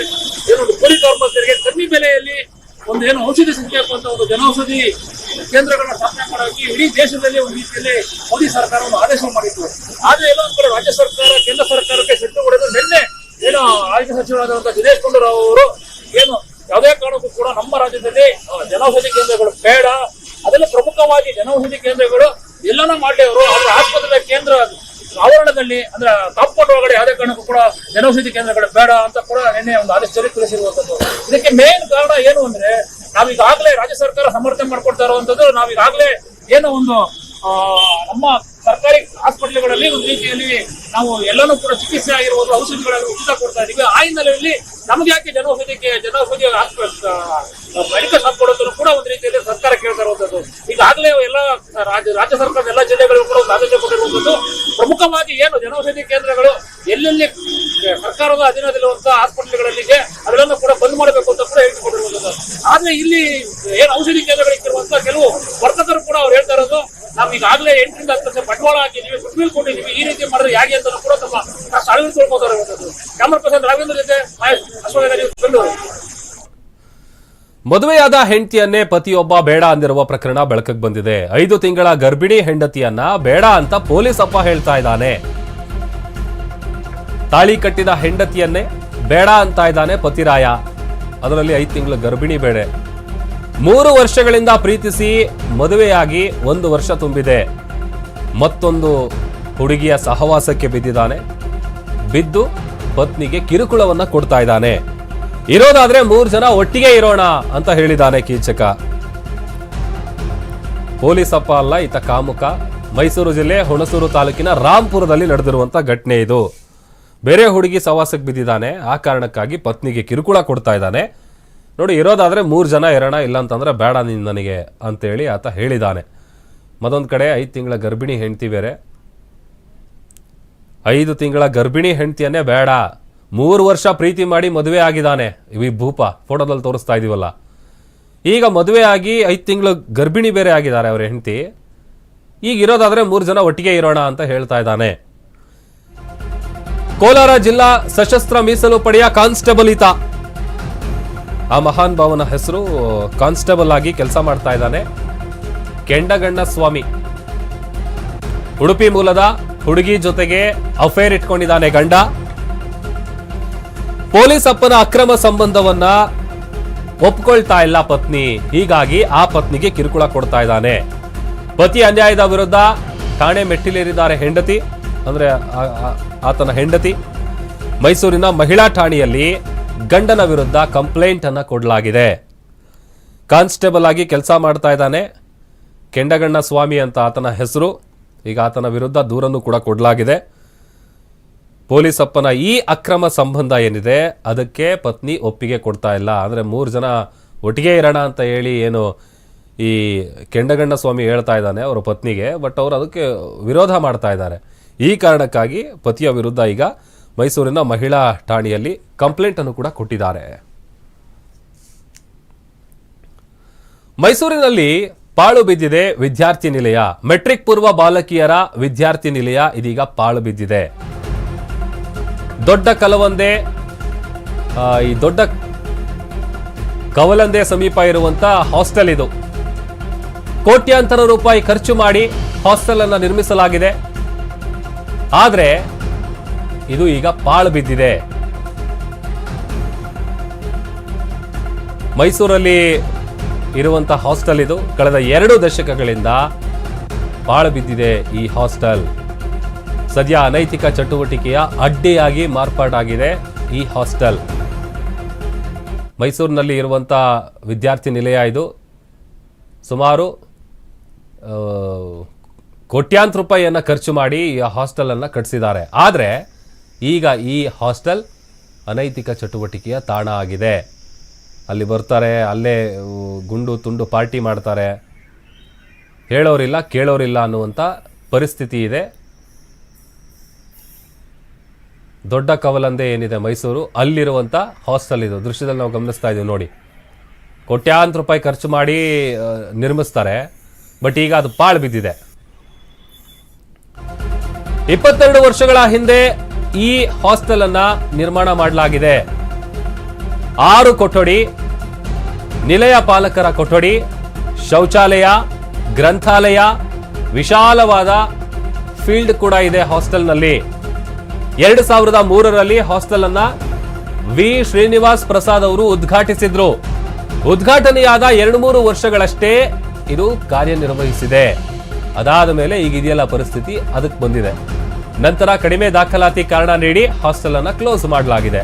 ಏನು ಒಂದು ಕೂಲಿ ಕಾರ್ಮಿಕರಿಗೆ ಕಮ್ಮಿ ಬೆಲೆಯಲ್ಲಿ ಒಂದು ಏನು ಔಷಧಿ ಅಂತ ಒಂದು ಜನೌಷಧಿ ಕೇಂದ್ರಗಳನ್ನ ಸ್ಥಾಪನೆ ಮಾಡೋಕೆ ಇಡೀ ದೇಶದಲ್ಲಿ ಒಂದು ರೀತಿಯಲ್ಲಿ ಮೋದಿ ಸರ್ಕಾರ ಒಂದು ಆದೇಶ ಮಾಡಿತ್ತು. ಆದ್ರೆ ಎಲ್ಲ ಒಂದ್ ಕಡೆ ರಾಜ್ಯ ಸರ್ಕಾರ, ಕೇಂದ್ರ ಸರ್ಕಾರಕ್ಕೆ ಸಿಟ್ಟು ಹೊಡೆದು ನಿನ್ನೆ ಏನು ಆರೋಗ್ಯ ಸಚಿವರಾದಂತಹ ದಿನೇಶ್ ಗುಂಡೂರಾವ್ ಅವರು ಏನು ಯಾವುದೇ ಕಾರಣಕ್ಕೂ ಕೂಡ ನಮ್ಮ ರಾಜ್ಯದಲ್ಲಿ ಜನೌಷಧಿ ಕೇಂದ್ರಗಳು ಬೇಡ. ಅದರಲ್ಲಿ ಪ್ರಮುಖವಾಗಿ ಜನೌಷಧಿ ಕೇಂದ್ರಗಳು ಎಲ್ಲನ ಮಾಡಲಿ ಅವರು. ಆಸ್ಪತ್ರೆ ಕೇಂದ್ರ ಆವರಣದಲ್ಲಿ, ಅಂದ್ರೆ ಕಾಂಪೌಂಡ್ ಒಳಗಡೆ ಯಾವುದೇ ಕಾರಣಕ್ಕೂ ಕೂಡ ಜನೌಷಧಿ ಕೇಂದ್ರಗಳು ಬೇಡ ಅಂತ ಕೂಡ ನಿನ್ನೆ ಒಂದು ಆದೇಶದಲ್ಲಿ ತಿಳಿಸಿರುವಂತದ್ದು. ಇದಕ್ಕೆ ಮೇನ್ ಕಾರಣ ಏನು ಅಂದ್ರೆ, ನಾವೀಗಾಗಲೇ ರಾಜ್ಯ ಸರ್ಕಾರ ಸಮರ್ಥನೆ ಮಾಡ್ಕೊಡ್ತಾ ಇರುವಂತದ್ದು, ನಾವೀಗಾಗಲೇ ಏನೋ ಒಂದು ನಮ್ಮ ಸರ್ಕಾರಿ ಆಸ್ಪತ್ರೆಗಳಲ್ಲಿ ಒಂದು ರೀತಿಯಲ್ಲಿ ನಾವು ಎಲ್ಲನೂ ಕೂಡ ಚಿಕಿತ್ಸೆ ಆಗಿರ್ಬೋದು ಔಷಧಿಗಳನ್ನು ಉಚಿತ ಕೊಡ್ತಾ ಇದೀವಿ. ಆ ಹಿನ್ನೆಲೆಯಲ್ಲಿ ನಮ್ಗೆ ಯಾಕೆ ಜನೌಷಧಿಗೆ ಜನೌಷಧಿ ಮೆಡಿಕಲ್ ಶಾಪ್ ಕೂಡ ಒಂದು ರೀತಿಯಲ್ಲಿ ಸರ್ಕಾರ ಕೇಳ್ತಾ ಇರುವಂತದ್ದು. ಈಗಾಗಲೇ ಎಲ್ಲ ರಾಜ್ಯ ರಾಜ್ಯ ಸರ್ಕಾರದ ಎಲ್ಲ ಜಿಲ್ಲೆಗಳಿಗೂ ಕೂಡ ಒಂದು ಆದೇಶ ಕೊಟ್ಟಿರುವಂತದ್ದು. ಪ್ರಮುಖವಾಗಿ ಏನು ಜನೌಷಧಿ ಕೇಂದ್ರಗಳು ಎಲ್ಲೆಲ್ಲಿ ಸರ್ಕಾರದ ಅಧೀನದಲ್ಲಿರುವಂತಹ ಹಾಸ್ಪಿಟಲ್ಗಳಲ್ಲಿದೆ ಅದೆಲ್ಲನೂ ಕೂಡ ಬಂದ್ ಮಾಡಬೇಕು ಅಂತ ಕೂಡ ಹೇಳಿಕೊಟ್ಟಿರುವಂತದ್ದು ಆದ್ರೆ ಇಲ್ಲಿ ಏನು ಔಷಧಿ ಕೇಂದ್ರಗಳಿರುವಂತಹ ಕೆಲವು ವರ್ತಕರು ಕೂಡ ಅವ್ರು ಹೇಳ್ತಾ ಇರೋದು, ನಾವು ಈಗಾಗಲೇ ಎಂಟರಿಂದ ಹತ್ತು ಲಕ್ಷ ಬಂಡವಾಳ ನೀವು ಸುಪ್ರೀಂ ಕೊಟ್ಟಿದೀವಿ ಈ ರೀತಿ ಮಾಡಿದ್ರೆ ಹೇಗೆ ಅಂತ ಕೂಡ ತಮ್ಮ ಇರುವಂತದ್ದು. ಕ್ಯಾಮರಾ ಪರ್ಸನ್ ರಾಘವೇಂದ್ರ ಜೊತೆ ಮಹೇಶ್ ಮದುವೆಯಾದ ಹೆಂಡತಿಯನ್ನೇ ಪತಿಯೊಬ್ಬ ಬೇಡ ಅಂದಿರುವ ಪ್ರಕರಣ ಬೆಳಕಿಗೆ ಬಂದಿದೆ. ಐದು ತಿಂಗಳ ಗರ್ಭಿಣಿ ಹೆಂಡತಿಯನ್ನ ಬೇಡ ಅಂತ ಪೊಲೀಸ್ ಅಪ್ಪ ಹೇಳ್ತಾ ಇದ್ದಾನೆ. ತಾಳಿ ಕಟ್ಟಿದ ಹೆಂಡತಿಯನ್ನೇ ಬೇಡ ಅಂತ ಇದ್ದಾನೆ ಪತಿರಾಯ. ಅದರಲ್ಲಿ ಐದು ತಿಂಗಳ ಗರ್ಭಿಣಿ ಬೇಡ. ಮೂರು ವರ್ಷಗಳಿಂದ ಪ್ರೀತಿಸಿ ಮದುವೆಯಾಗಿ ಒಂದು ವರ್ಷ ತುಂಬಿದೆ. ಮತ್ತೊಂದು ಹುಡುಗಿಯ ಸಹವಾಸಕ್ಕೆ ಬಿದ್ದಿದ್ದಾನೆ. ಬಿದ್ದು ಪತ್ನಿಗೆ ಕಿರುಕುಳವನ್ನ ಕೊಡ್ತಾ ಇದ್ದಾನೆ. ಇರೋದಾದ್ರೆ ಮೂರು ಜನ ಒಟ್ಟಿಗೆ ಇರೋಣ ಅಂತ ಹೇಳಿದ್ದಾನೆ ಕೀಚಕ. ಪೊಲೀಸಪ್ಪ ಅಲ್ಲ, ಈತ ಕಾಮುಕ. ಮೈಸೂರು ಜಿಲ್ಲೆ ಹುಣಸೂರು ತಾಲೂಕಿನ ರಾಂಪುರದಲ್ಲಿ ನಡೆದಿರುವಂತ ಘಟನೆ ಇದು. ಬೇರೆ ಹುಡುಗಿ ಸವಾಸಕ್ಕೆ ಬಿದ್ದಿದ್ದಾನೆ, ಆ ಕಾರಣಕ್ಕಾಗಿ ಪತ್ನಿಗೆ ಕಿರುಕುಳ ಕೊಡ್ತಾ ಇದ್ದಾನೆ. ನೋಡಿ, ಇರೋದಾದ್ರೆ ಮೂರು ಜನ ಇರೋಣ ಇಲ್ಲ ಅಂತಂದ್ರೆ ಬೇಡ ನೀನು ನನಗೆ ಅಂತೇಳಿ ಆತ ಹೇಳಿದ್ದಾನೆ. ಮತ್ತೊಂದು ಕಡೆ ಐದು ತಿಂಗಳ ಗರ್ಭಿಣಿ ಹೆಂಡ್ತಿ ಬೇರೆ. ಐದು ತಿಂಗಳ ಗರ್ಭಿಣಿ ಹೆಂಡ್ತಿಯನ್ನೇ ಬೇಡ. ಮೂರು ವರ್ಷ ಪ್ರೀತಿ ಮಾಡಿ ಮದುವೆ ಆಗಿದ್ದಾನೆ. ವಿ ಭೂಪ, ಫೋಟೋದಲ್ಲಿ ತೋರಿಸ್ತಾ ಇದೀವಲ್ಲ. ಈಗ ಮದುವೆ ಆಗಿ ಐದು ತಿಂಗಳು ಗರ್ಭಿಣಿ ಬೇರೆ ಆಗಿದ್ದಾರೆ ಅವ್ರ ಹೆಂಡತಿ. ಈಗ ಇರೋದಾದ್ರೆ ಮೂರು ಜನ ಒಟ್ಟಿಗೆ ಇರೋಣ ಅಂತ ಹೇಳ್ತಾ ಇದ್ದಾನೆ. ಕೋಲಾರ ಜಿಲ್ಲಾ ಸಶಸ್ತ್ರ ಮೀಸಲು ಪಡೆಯ ಕಾನ್ಸ್ಟೇಬಲ್ ಈತ. ಆ ಮಹಾನ್ ಭಾವನ ಹೆಸರು ಕಾನ್ಸ್ಟೇಬಲ್ ಆಗಿ ಕೆಲಸ ಮಾಡ್ತಾ ಇದ್ದಾನೆ. ಕೆಂಡಗಣ್ಣ ಸ್ವಾಮಿ. ಉಡುಪಿ ಮೂಲದ ಹುಡುಗಿ ಜೊತೆಗೆ ಅಫೇರ್ ಇಟ್ಕೊಂಡಿದ್ದಾನೆ ಗಂಡ. ಪೊಲೀಸ್ ಅಪ್ಪನ ಅಕ್ರಮ ಸಂಬಂಧವನ್ನ ಒಪ್ಕೊಳ್ತಾ ಇಲ್ಲ ಪತ್ನಿ. ಹೀಗಾಗಿ ಆ ಪತ್ನಿಗೆ ಕಿರುಕುಳ ಕೊಡ್ತಾ ಇದ್ದಾನೆ. ಪತಿ ಅನ್ಯಾಯದ ವಿರುದ್ಧ ಠಾಣೆ ಮೆಟ್ಟಿಲೇರಿದ್ದಾರೆ ಹೆಂಡತಿ, ಅಂದ್ರೆ ಆತನ ಹೆಂಡತಿ. ಮೈಸೂರಿನ ಮಹಿಳಾ ಠಾಣೆಯಲ್ಲಿ ಗಂಡನ ವಿರುದ್ಧ ಕಂಪ್ಲೇಂಟ್ ಅನ್ನ ಕೊಡಲಾಗಿದೆ. ಕಾನ್ಸ್ಟೇಬಲ್ ಆಗಿ ಕೆಲಸ ಮಾಡ್ತಾ ಇದ್ದಾನೆ. ಕೆಂಡಗಣ್ಣ ಸ್ವಾಮಿ ಅಂತ ಆತನ ಹೆಸರು. ಈಗ ಆತನ ವಿರುದ್ಧ ದೂರನ್ನು ಕೂಡ ಕೊಡಲಾಗಿದೆ. ಪೊಲೀಸಪ್ಪನ ಈ ಅಕ್ರಮ ಸಂಬಂಧ ಏನಿದೆ, ಅದಕ್ಕೆ ಪತ್ನಿ ಒಪ್ಪಿಗೆ ಕೊಡ್ತಾ ಇಲ್ಲ. ಅಂದರೆ ಮೂರು ಜನ ಒಟ್ಟಿಗೆ ಇರೋಣ ಅಂತ ಹೇಳಿ ಏನು ಈ ಕೆಂಡಗಣ್ಣ ಸ್ವಾಮಿ ಹೇಳ್ತಾ ಇದ್ದಾನೆ ಅವರ ಪತ್ನಿಗೆ, ಬಟ್ ಅವರು ಅದಕ್ಕೆ ವಿರೋಧ ಮಾಡ್ತಾ ಇದ್ದಾರೆ. ಈ ಕಾರಣಕ್ಕಾಗಿ ಪತಿಯ ವಿರುದ್ಧ ಈಗ ಮೈಸೂರಿನ ಮಹಿಳಾ ಠಾಣೆಯಲ್ಲಿ ಕಂಪ್ಲೇಂಟನ್ನು ಕೂಡ ಕೊಟ್ಟಿದ್ದಾರೆ. ಮೈಸೂರಿನಲ್ಲಿ ಪಾಳು ಬಿದ್ದಿದೆ ವಿದ್ಯಾರ್ಥಿ ನಿಲಯ. ಮೆಟ್ರಿಕ್ ಪೂರ್ವ ಬಾಲಕಿಯರ ವಿದ್ಯಾರ್ಥಿ ನಿಲಯ ಇದೀಗ ಪಾಳು ಬಿದ್ದಿದೆ. ದೊಡ್ಡ ಕಲವಂದೆ ಈ ದೊಡ್ಡ ಕವಲಂದೆ ಸಮೀಪ ಇರುವಂತ ಹಾಸ್ಟೆಲ್ ಇದು. ಕೋಟ್ಯಾಂತರ ರೂಪಾಯಿ ಖರ್ಚು ಮಾಡಿ ಹಾಸ್ಟೆಲ್ ಅನ್ನು ನಿರ್ಮಿಸಲಾಗಿದೆ. ಆದರೆ ಇದು ಈಗ ಪಾಳು ಬಿದ್ದಿದೆ. ಮೈಸೂರಲ್ಲಿ ಇರುವಂಥ ಹಾಸ್ಟೆಲ್ ಇದು, ಕಳೆದ ಎರಡು ದಶಕಗಳಿಂದ ಪಾಳು ಬಿದ್ದಿದೆ ಈ ಹಾಸ್ಟೆಲ್. ಸದ್ಯ ಅನೈತಿಕ ಚಟುವಟಿಕೆಯ ಅಡ್ಡಿಯಾಗಿ ಮಾರ್ಪಾಟಾಗಿದೆ ಈ ಹಾಸ್ಟೆಲ್. ಮೈಸೂರಿನಲ್ಲಿ ಇರುವಂಥ ವಿದ್ಯಾರ್ಥಿ ನಿಲಯ ಇದು. ಸುಮಾರು ಕೋಟ್ಯಾಂತರ ರೂಪಾಯಿಯನ್ನು ಖರ್ಚು ಮಾಡಿ ಈ ಹಾಸ್ಟೆಲನ್ನು ಕಟ್ಟಿಸಿದ್ದಾರೆ ಆದರೆ, ಈಗ ಈ ಹಾಸ್ಟೆಲ್ ಅನೈತಿಕ ಚಟುವಟಿಕೆಯ ತಾಣ ಆಗಿದೆ. ಅಲ್ಲಿ ಬರ್ತಾರೆ, ಅಲ್ಲೇ ಗುಂಡು ತುಂಡು ಪಾರ್ಟಿ ಮಾಡ್ತಾರೆ. ಹೇಳೋರಿಲ್ಲ, ಕೇಳೋರಿಲ್ಲ ಅನ್ನುವಂಥ ಪರಿಸ್ಥಿತಿ ಇದೆ. ದೊಡ್ಡ ಕವಲಂದೆ ಏನಿದೆ ಮೈಸೂರು ಅಲ್ಲಿರುವಂಥ ಹಾಸ್ಟೆಲ್ ಇದು. ದೃಶ್ಯದಲ್ಲಿ ನಾವು ಗಮನಿಸ್ತಾ ಇದ್ದೀವಿ, ನೋಡಿ. ಕೋಟ್ಯಾಂತರ ರೂಪಾಯಿ ಖರ್ಚು ಮಾಡಿ ನಿರ್ಮಿಸ್ತಾರೆ. ಬಟ್ ಈಗ ಅದು ಪಾಳು ಬಿದ್ದಿದೆ. ಇಪ್ಪತ್ತೆರಡು ವರ್ಷಗಳ ಹಿಂದೆ ಈ ಹಾಸ್ಟೆಲ್ ಅನ್ನ ನಿರ್ಮಾಣ ಮಾಡಲಾಗಿದೆ. ಆರು ಕೊಠಡಿ, ನಿಲಯ ಪಾಲಕರ ಕೊಠಡಿ, ಶೌಚಾಲಯ, ಗ್ರಂಥಾಲಯ, ವಿಶಾಲವಾದ ಫೀಲ್ಡ್ ಕೂಡ ಇದೆ ಹಾಸ್ಟೆಲ್ನಲ್ಲಿ ಎರಡು ಸಾವಿರದ ಮೂರರಲ್ಲಿ ಹಾಸ್ಟೆಲ್ ಅನ್ನ ವಿ. ಶ್ರೀನಿವಾಸ್ ಪ್ರಸಾದ್ ಅವರು ಉದ್ಘಾಟಿಸಿದ್ರು. ಉದ್ಘಾಟನೆಯಾದ ಎರಡು ಮೂರು ವರ್ಷಗಳಷ್ಟೇ ಇದು ಕಾರ್ಯನಿರ್ವಹಿಸಿದೆ. ಅದಾದ ಮೇಲೆ ಈಗ ಇದೆಯಲ್ಲ ಪರಿಸ್ಥಿತಿ, ಅದಕ್ಕೆ ಬಂದಿದೆ. ನಂತರ ಕಡಿಮೆ ದಾಖಲಾತಿ ಕಾರಣ ನೀಡಿ ಹಾಸ್ಟೆಲ್ ಅನ್ನ ಕ್ಲೋಸ್ ಮಾಡಲಾಗಿದೆ.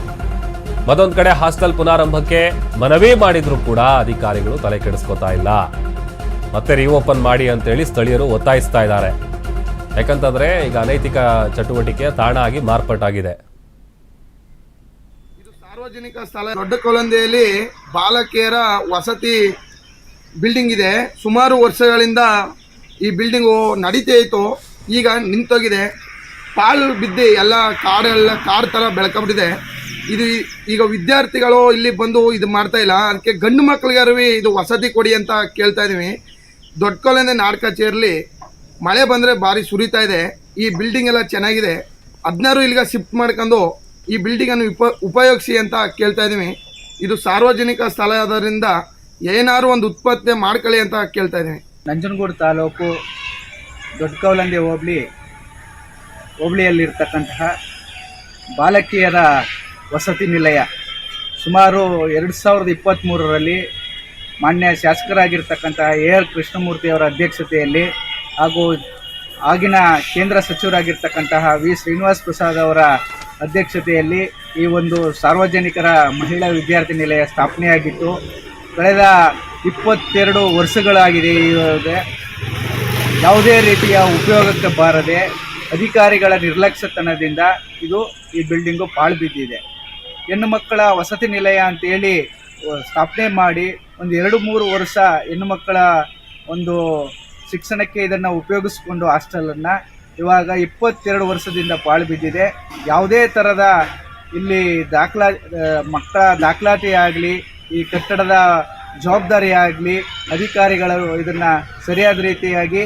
ಮತ್ತೊಂದು ಕಡೆ ಹಾಸ್ಟೆಲ್ ಪುನಾರಂಭಕ್ಕೆ ಮನವಿ ಮಾಡಿದ್ರು ಕೂಡ ಅಧಿಕಾರಿಗಳು ತಲೆ ಕೆಡಿಸ್ಕೋತಾ ಇಲ್ಲ. ಮತ್ತೆ ರೀಓಪನ್ ಮಾಡಿ ಅಂತೇಳಿ ಸ್ಥಳೀಯರು ಒತ್ತಾಯಿಸ್ತಾ ಇದ್ದಾರೆ. ಯಾಕಂತಂದ್ರೆ ಈಗ ಅನೈತಿಕ ಚಟುವಟಿಕೆ ತಾಣ ಆಗಿ ಮಾರ್ಪಾಟಾಗಿದೆ ಇದು ಸಾರ್ವಜನಿಕ ಸ್ಥಳ, ದೊಡ್ಡ ಕೊಲಂದೆಯಲ್ಲಿ ಬಾಲಕಿಯರ ವಸತಿ ಬಿಲ್ಡಿಂಗ್ ಇದೆ. ಸುಮಾರು ವರ್ಷಗಳಿಂದ ಈ ಬಿಲ್ಡಿಂಗು ನಡೀತೇ ಇತ್ತು. ಈಗ ನಿಂತೋಗಿದೆ. ಪಾಳು ಬಿದ್ದು ಎಲ್ಲ ಕಾಡೆಲ್ಲ ಕಾರ್ ಥರ ಬೆಳ್ಕೊಂಬಿಟ್ಟಿದೆ. ಇದು ಈಗ ವಿದ್ಯಾರ್ಥಿಗಳು ಇಲ್ಲಿ ಬಂದು ಇದು ಮಾಡ್ತಾ ಇಲ್ಲ. ಅದಕ್ಕೆ ಗಂಡು ಮಕ್ಕಳಿಗಾರು ಇದು ವಸತಿ ಕೊಡಿ ಅಂತ ಕೇಳ್ತಾ ಇದೀವಿ. ದೊಡ್ಡ ಕೊಲಂದೆ ನಾಡ್ ಕಚೇರಿಲಿ ಮಳೆ ಬಂದರೆ ಭಾರಿ ಸುರಿತಾ ಇದೆ. ಈ ಬಿಲ್ಡಿಂಗ್ ಎಲ್ಲ ಚೆನ್ನಾಗಿದೆ. ಹದಿನಾರು ಇಲ್ಲಿಗೆ ಶಿಫ್ಟ್ ಮಾಡ್ಕೊಂಡು ಈ ಬಿಲ್ಡಿಂಗನ್ನು ಉಪ, ಉಪಯೋಗಿಸಿ ಅಂತ ಕೇಳ್ತಾ ಇದ್ದೀವಿ ಇದು ಸಾರ್ವಜನಿಕ ಸ್ಥಳ ಆದ್ದರಿಂದ ಏನಾದ್ರು ಒಂದು ಉತ್ಪತ್ತಿ ಮಾಡ್ಕೊಳ್ಳಿ ಅಂತ ಕೇಳ್ತಾ ಇದ್ದೀವಿ ನಂಜನಗೂಡು ತಾಲೂಕು ದೊಡ್ಡಕೌಲಂದೆ ಹೋಬಳಿ, ಹೋಬಳಿಯಲ್ಲಿರ್ತಕ್ಕಂತಹ ಬಾಲಕಿಯರ ವಸತಿ ನಿಲಯ. ಸುಮಾರು ಎರಡು ಸಾವಿರದ ಇಪ್ಪತ್ತ್ಮೂರರಲ್ಲಿ ಮಾನ್ಯ ಶಾಸಕರಾಗಿರ್ತಕ್ಕಂತಹ ಎ ಆರ್ ಕೃಷ್ಣಮೂರ್ತಿಯವರ ಅಧ್ಯಕ್ಷತೆಯಲ್ಲಿ ಹಾಗೂ ಆಗಿನ ಕೇಂದ್ರ ಸಚಿವರಾಗಿರ್ತಕ್ಕಂತಹ ವಿ. ಶ್ರೀನಿವಾಸ್ ಪ್ರಸಾದ್ ಅವರ ಅಧ್ಯಕ್ಷತೆಯಲ್ಲಿ ಈ ಒಂದು ಸಾರ್ವಜನಿಕರ ಮಹಿಳಾ ವಿದ್ಯಾರ್ಥಿ ನಿಲಯ ಸ್ಥಾಪನೆಯಾಗಿತ್ತು. ಕಳೆದ ಇಪ್ಪತ್ತೆರಡು ವರ್ಷಗಳಾಗಿದೆ ಇವಾಗ ಯಾವುದೇ ರೀತಿಯ ಉಪಯೋಗಕ್ಕೆ ಬಾರದೆ ಅಧಿಕಾರಿಗಳ ನಿರ್ಲಕ್ಷ್ಯತನದಿಂದ ಇದು ಈ ಬಿಲ್ಡಿಂಗು ಪಾಳು ಬಿದ್ದಿದೆ. ಹೆಣ್ಣು ಮಕ್ಕಳ ವಸತಿ ನಿಲಯ ಅಂತೇಳಿ ಸ್ಥಾಪನೆ ಮಾಡಿ ಒಂದು ಎರಡು ಮೂರು ವರ್ಷ ಹೆಣ್ಣು ಮಕ್ಕಳ ಒಂದು ಶಿಕ್ಷಣಕ್ಕೆ ಇದನ್ನು ಉಪಯೋಗಿಸ್ಕೊಂಡು ಹಾಸ್ಟೆಲನ್ನು ಇವಾಗ ಇಪ್ಪತ್ತೆರಡು ವರ್ಷದಿಂದ ಪಾಳು ಬಿದ್ದಿದೆ. ಯಾವುದೇ ಥರದ ಇಲ್ಲಿ ದಾಖಲಾ ಮಕ್ಕಳ ದಾಖಲಾತಿ ಆಗಲಿ, ಈ ಕಟ್ಟಡದ ಜವಾಬ್ದಾರಿ ಆಗಲಿ, ಅಧಿಕಾರಿಗಳು ಇದನ್ನು ಸರಿಯಾದ ರೀತಿಯಾಗಿ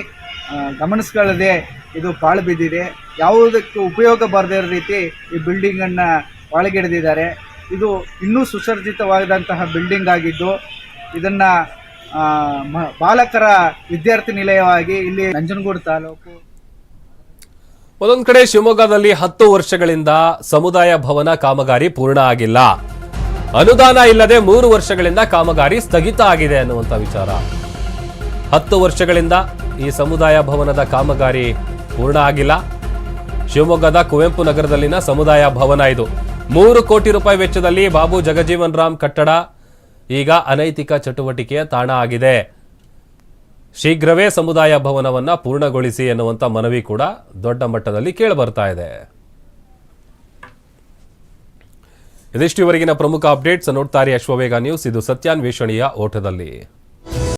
ಗಮನಿಸ್ಕೊಳ್ಳದೆ ಇದು ಪಾಳು ಬಿದ್ದಿದೆ. ಯಾವುದಕ್ಕೂ ಉಪಯೋಗ ಬರದೇ ಇರೋ ರೀತಿ ಈ ಬಿಲ್ಡಿಂಗನ್ನು ಒಳಗೆಡೆದಿದ್ದಾರೆ ಇದು ಇನ್ನೂ ಸುಸರ್ಜಿತವಾದಂತಹ ಬಿಲ್ಡಿಂಗ್ ಆಗಿದ್ದು, ಇದನ್ನು ಬಾಲಕರ ವಿದ್ಯಾರ್ಥಿ ನಿಲಯವಾಗಿ ಇಲ್ಲಿ ನಂಜನಗೂಡು ತಾಲೂಕು. ಒಂದೊಂದು ಕಡೆ ಶಿವಮೊಗ್ಗದಲ್ಲಿ ಹತ್ತು ವರ್ಷಗಳಿಂದ ಸಮುದಾಯ ಭವನ ಕಾಮಗಾರಿ ಪೂರ್ಣ ಆಗಿಲ್ಲ. ಅನುದಾನ ಇಲ್ಲದೆ ಮೂರು ವರ್ಷಗಳಿಂದ ಕಾಮಗಾರಿ ಸ್ಥಗಿತ ಆಗಿದೆ ಅನ್ನುವಂಥ ವಿಚಾರ. ಹತ್ತು ವರ್ಷಗಳಿಂದ ಈ ಸಮುದಾಯ ಭವನದ ಕಾಮಗಾರಿ ಪೂರ್ಣ ಆಗಿಲ್ಲ. ಶಿವಮೊಗ್ಗದ ಕುವೆಂಪು ನಗರದಲ್ಲಿನ ಸಮುದಾಯ ಭವನ ಇದು. ಮೂರು ಕೋಟಿ ರೂಪಾಯಿ ವೆಚ್ಚದಲ್ಲಿ ಬಾಬು ಜಗಜೀವನ್ ರಾಮ್ ಕಟ್ಟಡ ಈಗ ಅನೈತಿಕ ಚಟುವಟಿಕೆಯ ತಾಣ ಆಗಿದೆ. ಶೀಘ್ರವೇ ಸಮುದಾಯ ಭವನವನ್ನು ಪೂರ್ಣಗೊಳಿಸಿ ಎನ್ನುವಂಥ ಮನವಿ ಕೂಡ ದೊಡ್ಡ ಮಟ್ಟದಲ್ಲಿ ಕೇಳಿಬರ್ತಾ ಇದೆ. ಇದಿಷ್ಟು ಇವರೆಗಿನ ಪ್ರಮುಖ ಅಪ್ಡೇಟ್ಸ್ ನೋಡ್ತಾರೆ ಅಶ್ವವೇಗ ನ್ಯೂಸ್. ಇದು ಸತ್ಯಾನ್ವೇಷಣೆಯ ಓಟದಲ್ಲಿ.